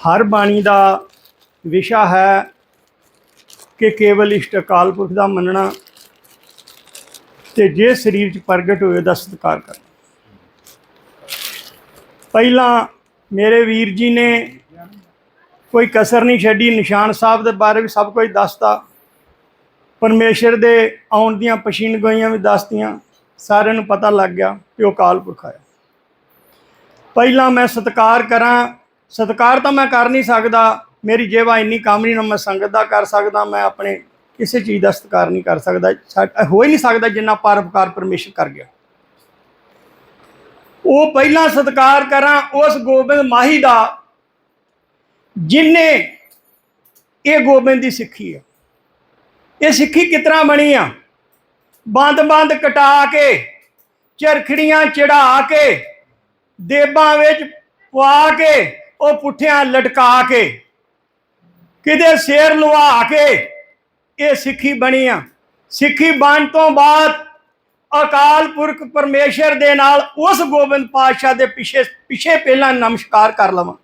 ਹਰ ਬਾਣੀ ਦਾ ਵਿਸ਼ਾ ਹੈ ਕਿ ਕੇਵਲ ਇਸ਼ਟ ਅਕਾਲ ਪੁਰਖ ਦਾ ਮੰਨਣਾ ਤੇ ਜੇ ਸਰੀਰ 'ਚ ਪ੍ਰਗਟ ਹੋਏ ਦਾ ਸਤਿਕਾਰ ਕਰਨਾ। ਪਹਿਲਾਂ ਮੇਰੇ ਵੀਰ ਜੀ ਨੇ ਕੋਈ ਕਸਰ ਨਹੀਂ ਛੱਡੀ, ਨਿਸ਼ਾਨ ਸਾਹਿਬ ਦੇ ਬਾਰੇ ਵੀ ਸਭ ਕੁਝ ਦੱਸਤਾ। ਪਰਮੇਸ਼ਰ ਦੇ ਆਉਣ ਦੀਆਂ ਪਛੀਨ ਗੋਈਆਂ ਵੀ ਦੱਸਤੀਆਂ, ਸਾਰਿਆਂ ਨੂੰ ਪਤਾ ਲੱਗ ਗਿਆ ਕਿ ਉਹ ਅਕਾਲ ਪੁਰਖ ਆਇਆ। ਪਹਿਲਾਂ ਮੈਂ ਸਤਿਕਾਰ ਕਰਾਂ ਸਤਿਕਾਰ ਤਾਂ ਮੈਂ ਕਰ ਨਹੀਂ ਸਕਦਾ, ਮੇਰੀ ਜੇਵਾ ਇੰਨੀ ਕੰਮ ਨਹੀਂ, ਨਾ ਮੈਂ ਸੰਗਤ ਦਾ ਕਰ ਸਕਦਾ, ਮੈਂ ਆਪਣੇ ਕਿਸੇ ਚੀਜ਼ ਦਾ ਸਤਿਕਾਰ ਨਹੀਂ ਕਰ ਸਕਦਾ ਹੋ ਹੀ ਨਹੀਂ ਸਕਦਾ ਜਿੰਨਾ ਪਰਉਪਕਾਰ ਪਰਮੇਸ਼ਰ ਕਰ ਗਿਆ। ਉਹ ਪਹਿਲਾਂ ਸਤਿਕਾਰ ਕਰਾਂ, ਉਸ ਗੋਬਿੰਦ ਮਾਹੀ ਦਾ, ਜਿਨੇ ਇਹ ਗੋਬਿੰਦ ਦੀ ਸਿੱਖੀ ਹੈ ਇਹ ਸਿੱਖੀ ਕਿਤਨਾ ਬਣੀ ਆ? ਬੰਦ ਬੰਦ ਕਟਾ ਕੇ ਚਰਖੜੀਆਂ ਚੜਾ ਕੇ, ਦੇਬਾਂ ਵਿੱਚ ਪਵਾ ਕੇ ਉਹ ਪੁੱਠਿਆਂ ਲਟਕਾ ਕੇ ਕਿਤੇ ਸਿਰ ਲਵਾ ਕੇ ਇਹ ਸਿੱਖੀ ਬਣੀ ਆ। ਸਿੱਖੀ ਬਣ ਤੋਂ ਬਾਅਦ ਅਕਾਲ ਪੁਰਖ ਪਰਮੇਸ਼ਰ ਦੇ ਨਾਲ ਉਸ ਗੋਬਿੰਦ ਪਾਤਸ਼ਾਹ ਦੇ ਪਿੱਛੇ ਪਿੱਛੇ ਪਹਿਲਾਂ ਨਮਸਕਾਰ ਕਰ ਲਵਾਂ।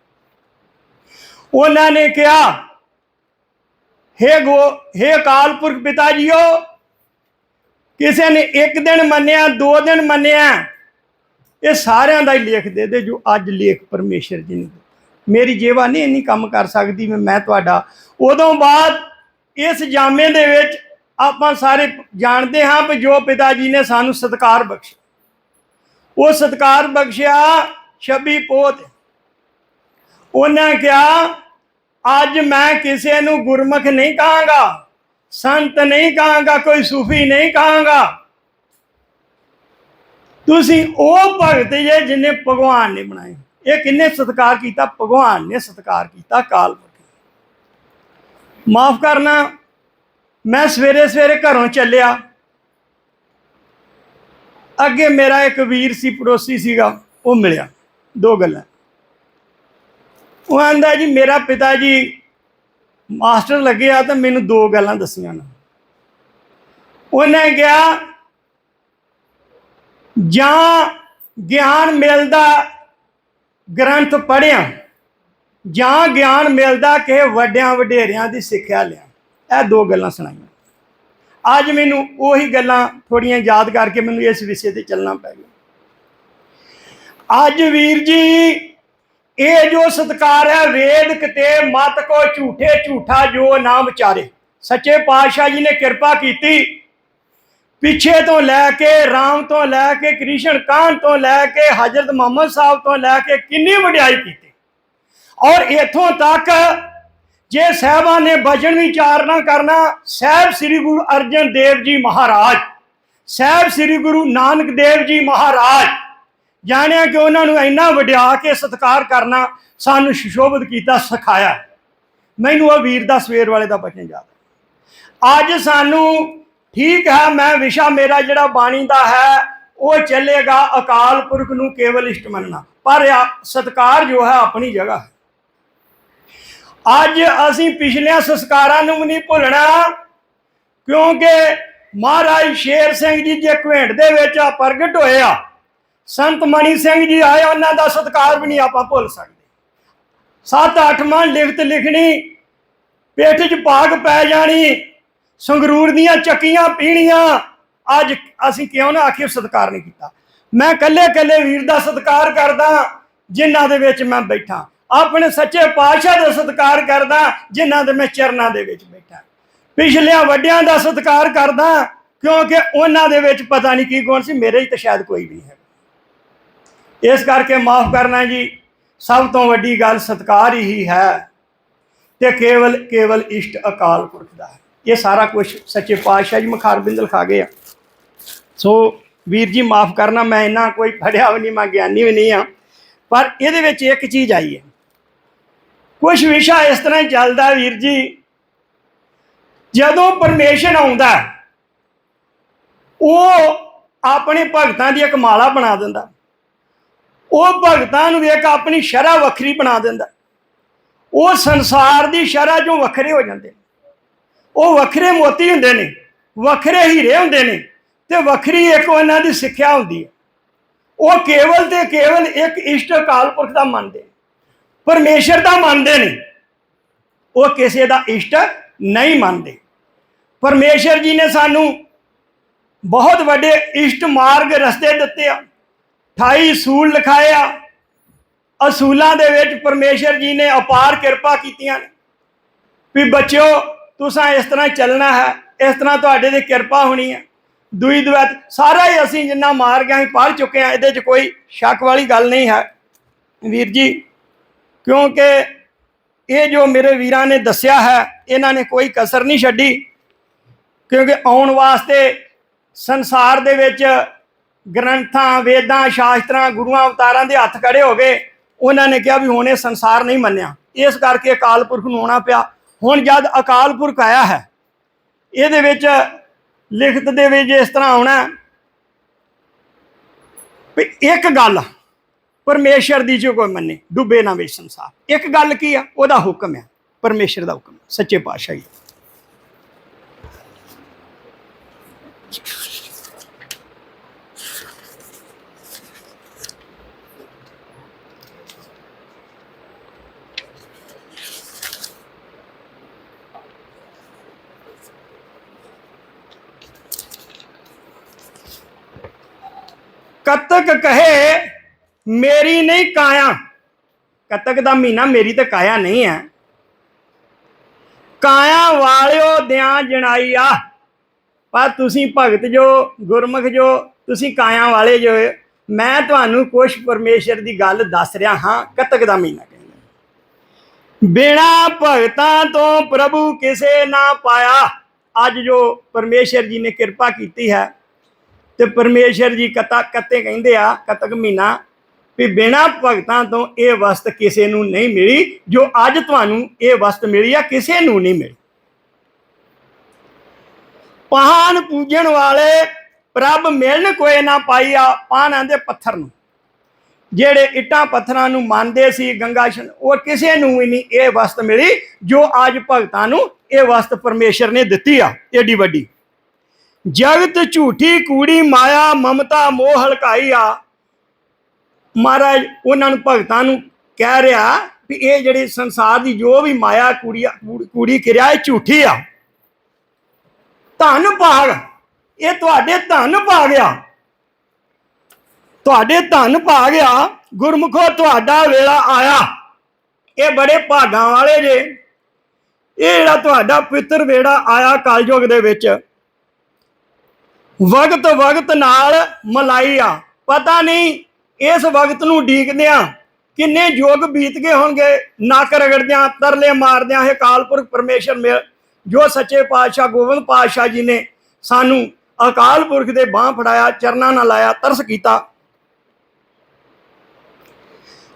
ਉਹਨਾਂ ਨੇ ਕਿਹਾ, ਹੇ ਗੋ, ਹੇ ਅਕਾਲ ਪੁਰਖ ਪਿਤਾ ਜੀਓ, ਕਿਸੇ ਨੇ ਇੱਕ ਦਿਨ ਮੰਨਿਆ, ਦੋ ਦਿਨ ਮੰਨਿਆ, ਇਹ ਸਾਰਿਆਂ ਦਾ ਹੀ ਲੇਖ ਦੇ ਦੇ ਜੋ ਅੱਜ ਲੇਖ ਪਰਮੇਸ਼ਰ ਜੀ ਨੇ ਮੇਰੀ ਜੇਵਾ ਨਹੀਂ ਇੰਨੀ ਕੰਮ ਕਰ ਸਕਦੀ ਮੈਂ ਤੁਹਾਡਾ। ਉਦੋਂ ਬਾਅਦ ਇਸ ਜਾਮੇ ਦੇ ਵਿੱਚ ਆਪਾਂ ਸਾਰੇ ਜਾਣਦੇ ਹਾਂ ਕਿ ਜੋ ਪਿਤਾ ਜੀ ਨੇ ਸਾਨੂੰ ਸਤਿਕਾਰ ਬਖਸ਼ਿਆ। ਉਹ ਸਤਿਕਾਰ ਬਖਸ਼ਿਆ ਛੱਬੀ ਪੋਤ। ਉਹਨਾਂ ਕਿਹਾ, ਅੱਜ ਮੈਂ ਕਿਸੇ ਨੂੰ ਗੁਰਮੁਖ ਨਹੀਂ ਕਹਾਂਗਾ, ਸੰਤ ਨਹੀਂ ਕਹਾਂਗਾ, ਕੋਈ ਸੂਫੀ ਨਹੀਂ ਕਹਾਂਗਾ। ਤੁਸੀਂ ਉਹ ਭਗਤ ਜੇ ਜਿਨੇ ਭਗਵਾਨ ਨੇ ਬਣਾਏ। ਇਹ ਕਿੰਨੇ ਸਤਿਕਾਰ ਕੀਤਾ? ਭਗਵਾਨ ਨੇ ਸਤਿਕਾਰ ਕੀਤਾ ਕਾਲ ਪੁਰਖ ਮਾਫ ਕਰਨਾ, ਮੈਂ ਸਵੇਰੇ ਸਵੇਰੇ ਘਰੋਂ ਚੱਲਿਆ। ਅੱਗੇ ਮੇਰਾ ਇੱਕ ਵੀਰ ਸੀ, ਪੜੋਸੀ ਸੀਗਾ, ਉਹ ਮਿਲਿਆ। ਦੋ ਗੱਲਾਂ। ਉਹ ਆਂਦਾ, ਜੀ, ਮੇਰਾ ਪਿਤਾ ਜੀ ਮਾਸਟਰ ਲੱਗਿਆ ਤਾਂ ਮੈਨੂੰ ਦੋ ਗੱਲਾਂ ਦੱਸੀਆਂ ਨਾ। ਉਹਨੇ ਕਿਹਾ, ਜਾਂ ਗਿਆਨ ਮਿਲਦਾ ਗ੍ਰੰਥ ਪੜਿਆ ਜਾਂ ਗਿਆਨ ਮਿਲਦਾ ਕਿ ਵੱਡਿਆਂ ਵਡੇਰਿਆਂ ਦੀ ਸਿੱਖਿਆ ਲਿਆ। ਇਹ ਦੋ ਗੱਲਾਂ ਸੁਣਾਈਆਂ। ਅੱਜ ਮੈਨੂੰ ਉਹੀ ਗੱਲਾਂ ਥੋੜੀਆਂ ਯਾਦ ਕਰਕੇ ਮੈਨੂੰ ਇਸ ਵਿਸ਼ੇ ਤੇ ਚੱਲਣਾ ਪੈ ਗਿਆ। ਅੱਜ ਵੀਰ ਜੀ, ਇਹ ਜੋ ਸਤਕਾਰ ਹੈ ਵੇਦ ਕਿਤੇ ਮਤ ਕੋ ਝੂਠੇ ਝੂਠਾ ਜੋ ਨਾ ਵਿਚਾਰੇ ਸੱਚੇ ਪਾਤਸ਼ਾਹ ਜੀ ਨੇ ਕਿਰਪਾ ਕੀਤੀ ਪਿੱਛੇ ਤੋਂ ਲੈ ਕੇ ਰਾਮ ਤੋਂ ਲੈ ਕੇ ਕ੍ਰਿਸ਼ਨ ਕਾਂਤ ਤੋਂ ਲੈ ਕੇ ਹਜ਼ਰਤ ਮੁਹੰਮਦ ਸਾਹਿਬ ਤੋਂ ਲੈ ਕੇ ਕਿੰਨੀ ਵਡਿਆਈ ਕੀਤੀ। ਔਰ ਇਥੋਂ ਤੱਕ ਜੇ ਸਾਹਿਬਾਂ ਨੇ ਭਜਨ ਵਿਚਾਰਨਾ ਕਰਨਾ, ਸਾਹਿਬ ਸ੍ਰੀ ਗੁਰੂ ਅਰਜਨ ਦੇਵ ਜੀ ਮਹਾਰਾਜ, ਸਾਹਿਬ ਸ੍ਰੀ ਗੁਰੂ ਨਾਨਕ ਦੇਵ ਜੀ ਮਹਾਰਾਜ, ਜਾਣਿਆ ਕਿ ਉਹਨਾਂ ਨੂੰ ਇੰਨਾ ਵਡਿਆ ਕੇ ਸਤਿਕਾਰ ਕਰਨਾ ਸਾਨੂੰ ਸ਼ਿਸ਼ੋਭਤ ਕੀਤਾ, ਸਿਖਾਇਆ। ਮੈਨੂੰ ਉਹ ਵੀਰ ਦਾ ਸਵੇਰ ਵਾਲੇ ਦਾ ਬਚਨ ਯਾਦ ਅੱਜ ਸਾਨੂੰ ਠੀਕ ਹੈ, ਮੈਂ ਵਿਸ਼ਾ ਮੇਰਾ ਜਿਹੜਾ ਬਾਣੀ ਦਾ ਹੈ, ਉਹ ਚੱਲੇਗਾ ਅਕਾਲ ਪੁਰਖ ਨੂੰ ਕੇਵਲ ਇਸ਼ਟ ਮੰਨਣਾ। ਪਰ ਆ, ਸਤਕਾਰ ਜੋ ਹੈ, ਆਪਣੀ ਜਗ੍ਹਾ ਹੈ। ਅੱਜ ਅਸੀਂ ਪਿਛਲੀਆਂ ਸੰਸਕਾਰਾਂ ਨੂੰ ਵੀ ਨਹੀਂ ਭੁੱਲਣਾ, ਕਿਉਂਕਿ ਮਹਾਰਾਜ ਸ਼ੇਰ ਸਿੰਘ ਜੀ ਜੇ ਘਵੇਂਟ ਦੇ ਵਿੱਚ ਆ ਪ੍ਰਗਟ ਹੋਏ ਆ, ਸੰਤ ਮਣੀ ਸਿੰਘ ਜੀ ਆਏ, ਉਹਨਾਂ ਦਾ ਸਤਿਕਾਰ ਵੀ ਨਹੀਂ ਆਪਾਂ ਭੁੱਲ ਸਕਦੇ। ਸੱਤ ਅੱਠ ਮਨ ਲਿਖਤ ਲਿਖਣੀ, ਪੇਟ 'ਚ ਭਾਗ ਪੈ ਜਾਣੀ ਸੰਗਰੂਰ ਦੀਆਂ ਚੱਕੀਆਂ ਪੀਣੀਆਂ। ਅੱਜ ਅਸੀਂ ਕਿਉਂ ਨਾ ਆਖਿਰ ਸਤਿਕਾਰ ਨਹੀਂ ਕੀਤਾ। ਮੈਂ ਕੱਲੇ ਕੱਲੇ ਵੀਰ ਦਾ ਸਤਿਕਾਰ ਕਰਦਾ, ਜਿਨ੍ਹਾਂ ਦੇ ਵਿੱਚ ਮੈਂ ਬੈਠਾ। ਆਪਣੇ ਸੱਚੇ ਪਾਤਸ਼ਾਹ ਦਾ ਸਤਿਕਾਰ ਕਰਦਾ, ਜਿਨ੍ਹਾਂ ਦੇ ਮੈਂ ਚਰਨਾਂ ਦੇ ਵਿੱਚ ਬੈਠਾ। ਪਿਛਲਿਆਂ ਵੱਡਿਆਂ ਦਾ ਸਤਿਕਾਰ ਕਰਦਾ, ਕਿਉਂਕਿ ਉਹਨਾਂ ਦੇ ਵਿੱਚ ਪਤਾ ਨਹੀਂ ਕੀ ਗੁਣ ਸੀ, ਮੇਰੇ ਹੀ ਤਾਂ ਸ਼ਾਇਦ ਕੋਈ ਵੀ ਨਹੀਂ ਹੈ। ਇਸ ਕਰਕੇ ਮਾਫ ਕਰਨਾ ਜੀ, ਸਭ ਤੋਂ ਵੱਡੀ ਗੱਲ ਸਤਕਾਰ ਹੀ ਹੈ ਤੇ ਕੇਵਲ ਕੇਵਲ ਇਸ਼ਟ ਅਕਾਲ ਪੁਰਖ ਦਾ ਹੈ। ਇਹ ਸਾਰਾ ਕੁਝ ਸੱਚੇ ਪਾਤਸ਼ਾਹ ਜੀ ਮਖਾਰ ਬਿੰਦਲ ਖਾ ਗਏ ਆ। ਸੋ ਵੀਰ ਜੀ ਮਾਫ ਕਰਨਾ, ਮੈਂ ਇੰਨਾ ਕੋਈ ਫੜਿਆ ਵੀ ਨਹੀਂ, ਮੈਂ ਗਿਆਨੀ ਵੀ ਨਹੀਂ ਆ। ਪਰ ਇਹਦੇ ਵਿੱਚ ਇੱਕ ਚੀਜ਼ ਆਈ ਹੈ। ਕੁਝ ਵਿਸ਼ਾ ਇਸ ਤਰ੍ਹਾਂ ਹੀ ਚੱਲਦਾ ਵੀਰ ਜੀ, ਜਦੋਂ ਪਰਮੇਸ਼ਰ ਆਉਂਦਾ, ਉਹ ਆਪਣੇ ਭਗਤਾਂ ਦੀ ਇੱਕ ਮਾਲਾ ਬਣਾ ਦਿੰਦਾ। ਉਹ ਭਗਤਾਂ ਨੂੰ ਵੇਖ ਆਪਣੀ ਸ਼ਰਾ ਵੱਖਰੀ ਬਣਾ ਦਿੰਦਾ। ਉਹ ਸੰਸਾਰ ਦੀ ਸ਼ਰਾ ਚੋਂ ਵੱਖਰੇ ਹੋ ਜਾਂਦੇ ਨੇ। ਉਹ ਵੱਖਰੇ ਮੋਤੀ ਹੁੰਦੇ ਨੇ, ਵੱਖਰੇ ਹੀਰੇ ਹੁੰਦੇ ਨੇ ਤੇ ਵੱਖਰੀ ਇੱਕ ਉਹਨਾਂ ਦੀ ਸਿੱਖਿਆ ਹੁੰਦੀ ਹੈ। ਉਹ ਕੇਵਲ ਤੇ ਕੇਵਲ ਇੱਕ ਇਸ਼ਟ ਅਕਾਲ ਪੁਰਖ ਦਾ ਮੰਨਦੇ ਪਰਮੇਸ਼ਰ ਦਾ ਮੰਨਦੇ ਨੇ। ਉਹ ਕਿਸੇ ਦਾ ਇਸ਼ਟ ਨਹੀਂ ਮੰਨਦੇ। ਪਰਮੇਸ਼ਰ ਜੀ ਨੇ ਸਾਨੂੰ ਬਹੁਤ ਵੱਡੇ ਇਸ਼ਟ ਮਾਰਗ ਰਸਤੇ ਦਿੱਤੇ ਆ। 28 ਸੂਲ ਲਿਖਾਏ ਆ। ਅਸੂਲਾਂ ਦੇ ਵਿੱਚ ਪਰਮੇਸ਼ਰ ਜੀ ਨੇ ਅਪਾਰ ਕਿਰਪਾ ਕੀਤੀਆਂ ਨੇ। ਵੀ ਬੱਚਿਓ ਤੁਸੀਂ ਇਸ ਤਰ੍ਹਾਂ ਚੱਲਣਾ ਹੈ, ਇਸ ਤਰ੍ਹਾਂ ਤੁਹਾਡੇ ਦੀ ਕਿਰਪਾ ਹੋਣੀ ਹੈ। ਦੂਈ ਦਵੈਤ, ਸਾਰਾ ਹੀ ਅਸੀਂ ਜਿੰਨਾ ਮਾਰ ਗਏ ਅਸੀਂ ਪੜ੍ਹ ਚੁੱਕੇ ਹਾਂ, ਇਹਦੇ 'ਚ ਕੋਈ ਸ਼ੱਕ ਵਾਲੀ ਗੱਲ ਨਹੀਂ ਹੈ। ਵੀਰ ਜੀ, ਕਿਉਂਕਿ ਇਹ ਜੋ ਮੇਰੇ ਵੀਰਾਂ ਨੇ ਦੱਸਿਆ ਹੈ, ਇਹਨਾਂ ਨੇ ਕੋਈ ਕਸਰ ਨਹੀਂ ਛੱਡੀ। ਕਿਉਂਕਿ ਆਉਣ ਵਾਸਤੇ ਸੰਸਾਰ ਦੇ ਵਿੱਚ ਗ੍ਰੰਥਾਂ, ਵੇਦਾਂ, ਸ਼ਾਸਤਰਾਂ, ਗੁਰੂਆਂ, ਅਵਤਾਰਾਂ ਦੇ ਹੱਥ ਖੜੇ ਹੋ ਗਏ। ਉਹਨਾਂ ਨੇ ਕਿਹਾ ਵੀ ਹੁਣ ਇਹ ਸੰਸਾਰ ਨਹੀਂ ਮੰਨਿਆ। ਇਸ ਕਰਕੇ ਅਕਾਲ ਪੁਰਖ ਨੂੰ ਆਉਣਾ ਪਿਆ। ਹੁਣ ਜਦ ਅਕਾਲ ਪੁਰਖ ਆਇਆ ਹੈ, ਇਹਦੇ ਵਿੱਚ ਲਿਖਤ ਦੇ ਵਿੱਚ ਇਸ ਤਰ੍ਹਾਂ ਆਉਣਾ ਵੀ ਇੱਕ ਗੱਲ ਪਰਮੇਸ਼ਰ ਦੀ ਜੋ ਕੋਈ ਮੰਨੇ, ਡੁੱਬੇ ਨਾ ਵੇ ਸੰਸਾਰ। ਇੱਕ ਗੱਲ ਕੀ ਆ? ਉਹਦਾ ਹੁਕਮ ਹੈ ਪਰਮੇਸ਼ਰ ਦਾ ਹੁਕਮ, ਸੱਚੇ ਪਾਤਸ਼ਾਹ ਜੀ। ਕਤਕ ਕਹੇ, ਮੇਰੀ ਨਹੀਂ ਕਾਇਆ। ਕੱਤਕ ਦਾ ਮਹੀਨਾ ਮੇਰੀ ਤਾਂ ਕਾਇਆ ਨਹੀਂ ਹੈ। ਕਾਇਆ ਵਾਲਿਓ ਦਿਆਂ ਜਣਾਈ ਪਰ ਤੁਸੀਂ ਭਗਤ ਜੋ, ਗੁਰਮੁਖ ਜੋ, ਤੁਸੀਂ ਕਾਇਆ ਵਾਲੇ ਜੋ ਮੈਂ ਤੁਹਾਨੂੰ ਕੁਛ ਪਰਮੇਸ਼ਰ ਦੀ ਗੱਲ ਦੱਸ ਰਿਹਾ ਹਾਂ, ਕੱਤਕ ਦਾ ਮਹੀਨਾ ਕਹਿੰਦਾ ਬਿਨਾ ਭਗਤਾਂ ਤੋਂ ਪ੍ਰਭੂ ਕਿਸੇ ਨਾ ਪਾਇਆ। ਅੱਜ ਜੋ ਪਰਮੇਸ਼ਰ ਜੀ ਨੇ ਕਿਰਪਾ ਕੀਤੀ ਹੈ ਤੇ ਪਰਮੇਸ਼ਰ ਜੀ ਕਤਾ ਕਤੇ ਕਹਿੰਦੇ ਆ, ਕਤਕ ਮਹੀਨਾ, ਵੀ ਬਿਨਾ ਭਗਤਾਂ ਤੋਂ ਇਹ ਵਸਤ ਕਿਸੇ ਨੂੰ ਨਹੀਂ ਮਿਲੀ, ਜੋ ਅੱਜ ਤੁਹਾਨੂੰ ਇਹ ਵਸਤ ਮਿਲੀ ਆ, ਕਿਸੇ ਨੂੰ ਨਹੀਂ ਮਿਲੀ। ਪਾਹਨ ਪੂਜਣ ਵਾਲੇ ਪ੍ਰਭ ਮਿਲਣ ਕੋਈ ਨਾ ਪਾਈਆ ਪਾਹਨਾਂ ਦੇ ਪੱਥਰ ਨੂੰ। ਜਿਹੜੇ ਇੱਟਾਂ ਪੱਥਰਾਂ ਨੂੰ ਮੰਨਦੇ ਸੀ ਗੰਗਾਸ਼ਨ ਉਹ ਕਿਸੇ ਨੂੰ ਵੀ ਨਹੀਂ ਇਹ ਵਸਤ ਮਿਲੀ, ਜੋ ਅੱਜ ਭਗਤਾਂ ਨੂੰ ਇਹ ਵਸਤ ਪਰਮੇਸ਼ਰ ਨੇ ਦਿੱਤੀ ਆ, ਏਡੀ ਵੱਡੀ। ਜਗਤ ਝੂਠੀ ਕੂੜੀ ਮਾਇਆ, ਮਮਤਾ, ਮੋਹ ਹਲਕਾਈ ਮਹਾਰਾਜ ਉਹਨਾਂ ਨੂੰ ਭਗਤਾਂ ਨੂੰ ਕਹਿ ਰਿਹਾ ਵੀ ਇਹ ਜਿਹੜੀ ਸੰਸਾਰ ਦੀ ਜੋ ਵੀ ਮਾਇਆ, ਕੂੜੀ ਕੂੜੀ ਕਿਰਿਆ ਇਹ ਝੂਠੀ ਆ। ਧਨ ਭਾਗ, ਇਹ ਤੁਹਾਡੇ ਧਨ ਭਾਗ ਆ। ਤੁਹਾਡੇ ਧਨ ਭਾਗ ਆ। ਗੁਰਮੁਖੋ, ਤੁਹਾਡਾ ਵੇਲਾ ਆਇਆ। ਇਹ ਬੜੇ ਭਾਗਾਂ ਵਾਲੇ ਜੇ। ਇਹ ਜਿਹੜਾ ਤੁਹਾਡਾ ਪਿੱਤਰ ਵੇੜਾ ਆਇਆ ਕਲਯੁਗ ਦੇ ਵਿੱਚ। ਵਕਤ ਵਕਤ ਨਾਲ ਮਲਾਈ ਆ। ਪਤਾ ਨਹੀਂ ਇਸ ਵਕਤ ਨੂੰ ਢੀਕਦਿਆਂ ਕਿੰਨੇ ਯੁੱਗ ਬੀਤ ਗਏ ਹੋਣਗੇ। ਨੱਕ ਰਗੜਦਿਆਂ, ਤਰਲੇ ਮਾਰਦਿਆਂ ਇਹ ਕਾਲਪੁਰਖ ਪਰਮੇਸ਼ਰ ਮੇਲ ਜੋ ਸੱਚੇ ਪਾਤਸ਼ਾਹ ਗੋਬਿੰਦ ਪਾਤਸ਼ਾਹ ਜੀ ਨੇ ਸਾਨੂੰ ਅਕਾਲ ਪੁਰਖ ਦੇ ਬਾਹ ਫੜਾਇਆ, ਚਰਨਾਂ ਨਾਲ ਲਾਇਆ, ਤਰਸ ਕੀਤਾ।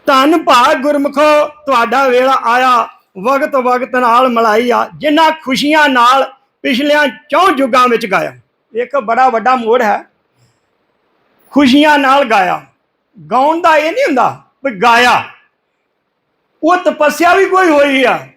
ਧੰਨ ਭਾਗ ਗੁਰਮੁਖੋ, ਤੁਹਾਡਾ ਵੇਲਾ ਆਇਆ। ਵਕਤ ਵਕਤ ਨਾਲ ਮਲਾਈ ਆ। ਜਿਨ੍ਹਾਂ ਖੁਸ਼ੀਆਂ ਨਾਲ ਪਿਛਲਿਆਂ ਚੌਂ ਯੁੱਗਾਂ ਵਿੱਚ ਗਾਇਆ। ਇੱਕ ਬੜਾ ਵੱਡਾ ਮੋੜ ਹੈ। ਖੁਸ਼ੀਆਂ ਨਾਲ ਗਾਇਆ। ਗਾਉਣ ਦਾ ਇਹ ਨਹੀਂ ਹੁੰਦਾ ਵੀ ਗਾਇਆ। ਉਹ ਤਪੱਸਿਆ ਵੀ ਕੋਈ ਹੋਈ ਆ।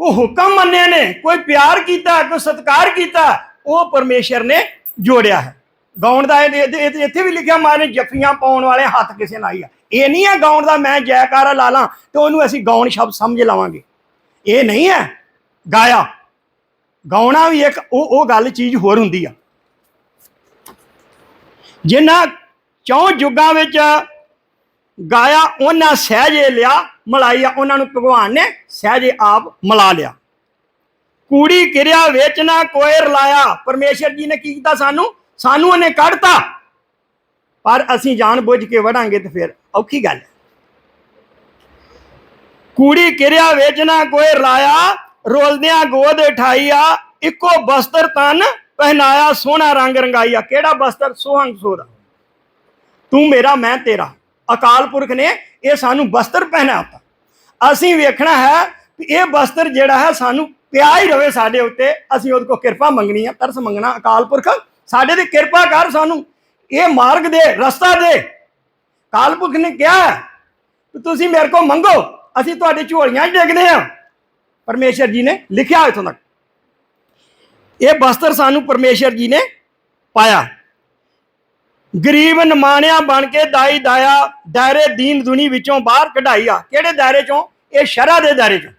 ਉਹ ਹੁਕਮ ਮੰਨੇ ਨੇ। ਕੋਈ ਪਿਆਰ ਕੀਤਾ, ਕੋਈ ਸਤਿਕਾਰ ਕੀਤਾ, ਉਹ ਪਰਮੇਸ਼ਰ ਨੇ ਜੋੜਿਆ ਹੈ। ਗਾਉਣ ਦਾ ਇਹ- ਇੱਥੇ ਵੀ ਲਿਖਿਆ ਮਾਰੇ ਜੱਫੀਆਂ ਪਾਉਣ ਵਾਲੇ ਹੱਥ ਕਿਸੇ ਨਾਲ ਹੀ ਆ। ਇਹ ਨਹੀਂ ਹੈ ਗਾਉਣ ਦਾ ਮੈਂ ਜੈਕਾਰਾ ਲਾ ਲਾਂ ਤੇ ਉਹਨੂੰ ਅਸੀਂ ਗਾਉਣ ਸ਼ਬਦ ਸਮਝ ਲਵਾਂਗੇ। ਇਹ ਨਹੀਂ ਹੈ। ਗਾਇਆ। ਗਾਉਣਾ ਵੀ ਇੱਕ ਉਹ ਉਹ ਗੱਲ ਚੀਜ਼ ਹੋਰ ਹੁੰਦੀ ਆ। ਜਿਨ੍ਹਾਂ ਚੌਂ ਯੁੱਗਾਂ ਵਿੱਚ ਗਾਇਆ, ਉਹਨਾਂ ਸਹਿਜੇ ਲਿਆ ਮਲਾਈਆ ਉਹਨਾਂ ਨੂੰ ਭਗਵਾਨ ਨੇ ਸਹਿਜੇ ਆਪ ਮਿਲਾ ਲਿਆ। ਕੂੜੀ ਕਿਰਿਆ ਵੇਚਣਾ ਕੋਈ ਰਲਾਇਆ। ਪਰਮੇਸ਼ਰ ਜੀ ਨੇ ਕੀ ਕੀਤਾ ਸਾਨੂੰ? ਸਾਨੂੰ ਉਹਨੇ ਕੱਢਤਾ। ਪਰ ਅਸੀਂ ਜਾਣ ਬੁੱਝ ਕੇ ਵੜਾਂਗੇ ਤੇ ਫਿਰ ਔਖੀ ਗੱਲ ਹੈ। ਕੂੜੀ ਕਿਰਿਆ ਵੇਚਣਾ ਕੋਈ ਰਲਾਇਆ, ਰੋਲਦਿਆਂ ਗੋਦ ਉਠਾਈਆ ਇੱਕੋ ਬਸਤਰ ਤਨ ਪਹਿਨਾਇਆ ਸੋਹਣਾ ਰੰਗ ਰੰਗਾਈਆ ਕਿਹੜਾ ਬਸਤਰ? ਸੋਹੰਗ ਸੋਦਾ ਤੂੰ ਮੇਰਾ, ਮੈਂ ਤੇਰਾ। ਅਕਾਲ ਪੁਰਖ ਨੇ ਇਹ ਸਾਨੂੰ ਬਸਤਰ ਪਹਿਨਾਤਾ ਅਸੀਂ ਵੇਖਣਾ ਹੈ ਕਿ ਇਹ ਬਸਤਰ ਜਿਹੜਾ ਹੈ ਸਾਨੂੰ ਪਿਆ ਹੀ ਰਵੇ ਸਾਡੇ ਉੱਤੇ। ਅਸੀਂ ਉਹਦੇ ਕੋਲ ਕਿਰਪਾ ਮੰਗਣੀ ਹੈ ਤਰਸ ਮੰਗਣਾ। ਅਕਾਲ ਪੁਰਖ, ਸਾਡੇ ਤੇ ਕਿਰਪਾ ਕਰ ਸਾਨੂੰ। ਇਹ ਮਾਰਗ ਦੇ, ਰਸਤਾ ਦੇ। ਅਕਾਲ ਪੁਰਖ ਨੇ ਕਿਹਾ ਕਿ ਤੁਸੀਂ ਮੇਰੇ ਕੋਲ ਮੰਗੋ, ਅਸੀਂ ਤੁਹਾਡੇ ਝੋਲੀਆਂ 'ਚ ਡਿੱਗਦੇ ਹਾਂ। ਪਰਮੇਸ਼ਰ ਜੀ ਨੇ ਲਿਖਿਆ ਇਥੋਂ ਤੱਕ। ਇਹ ਬਸਤਰ ਸਾਨੂੰ ਪਰਮੇਸ਼ਰ ਜੀ ਨੇ ਪਾਇਆ। ਗਰੀਬ ਨਮਾਣਿਆ ਬਣ ਕੇ ਦਾਈ ਦਾਇਆ ਦਾਇਰੇ ਦੀਨ ਦੁਨੀ ਵਿੱਚੋਂ ਬਾਹਰ ਕਢਾਈ ਆ ਕਿਹੜੇ ਦਾਇਰੇ ਚੋਂ? ਇਹ ਸ਼ਰਾ ਦੇ ਦਾਇਰੇ ਚੋਂ।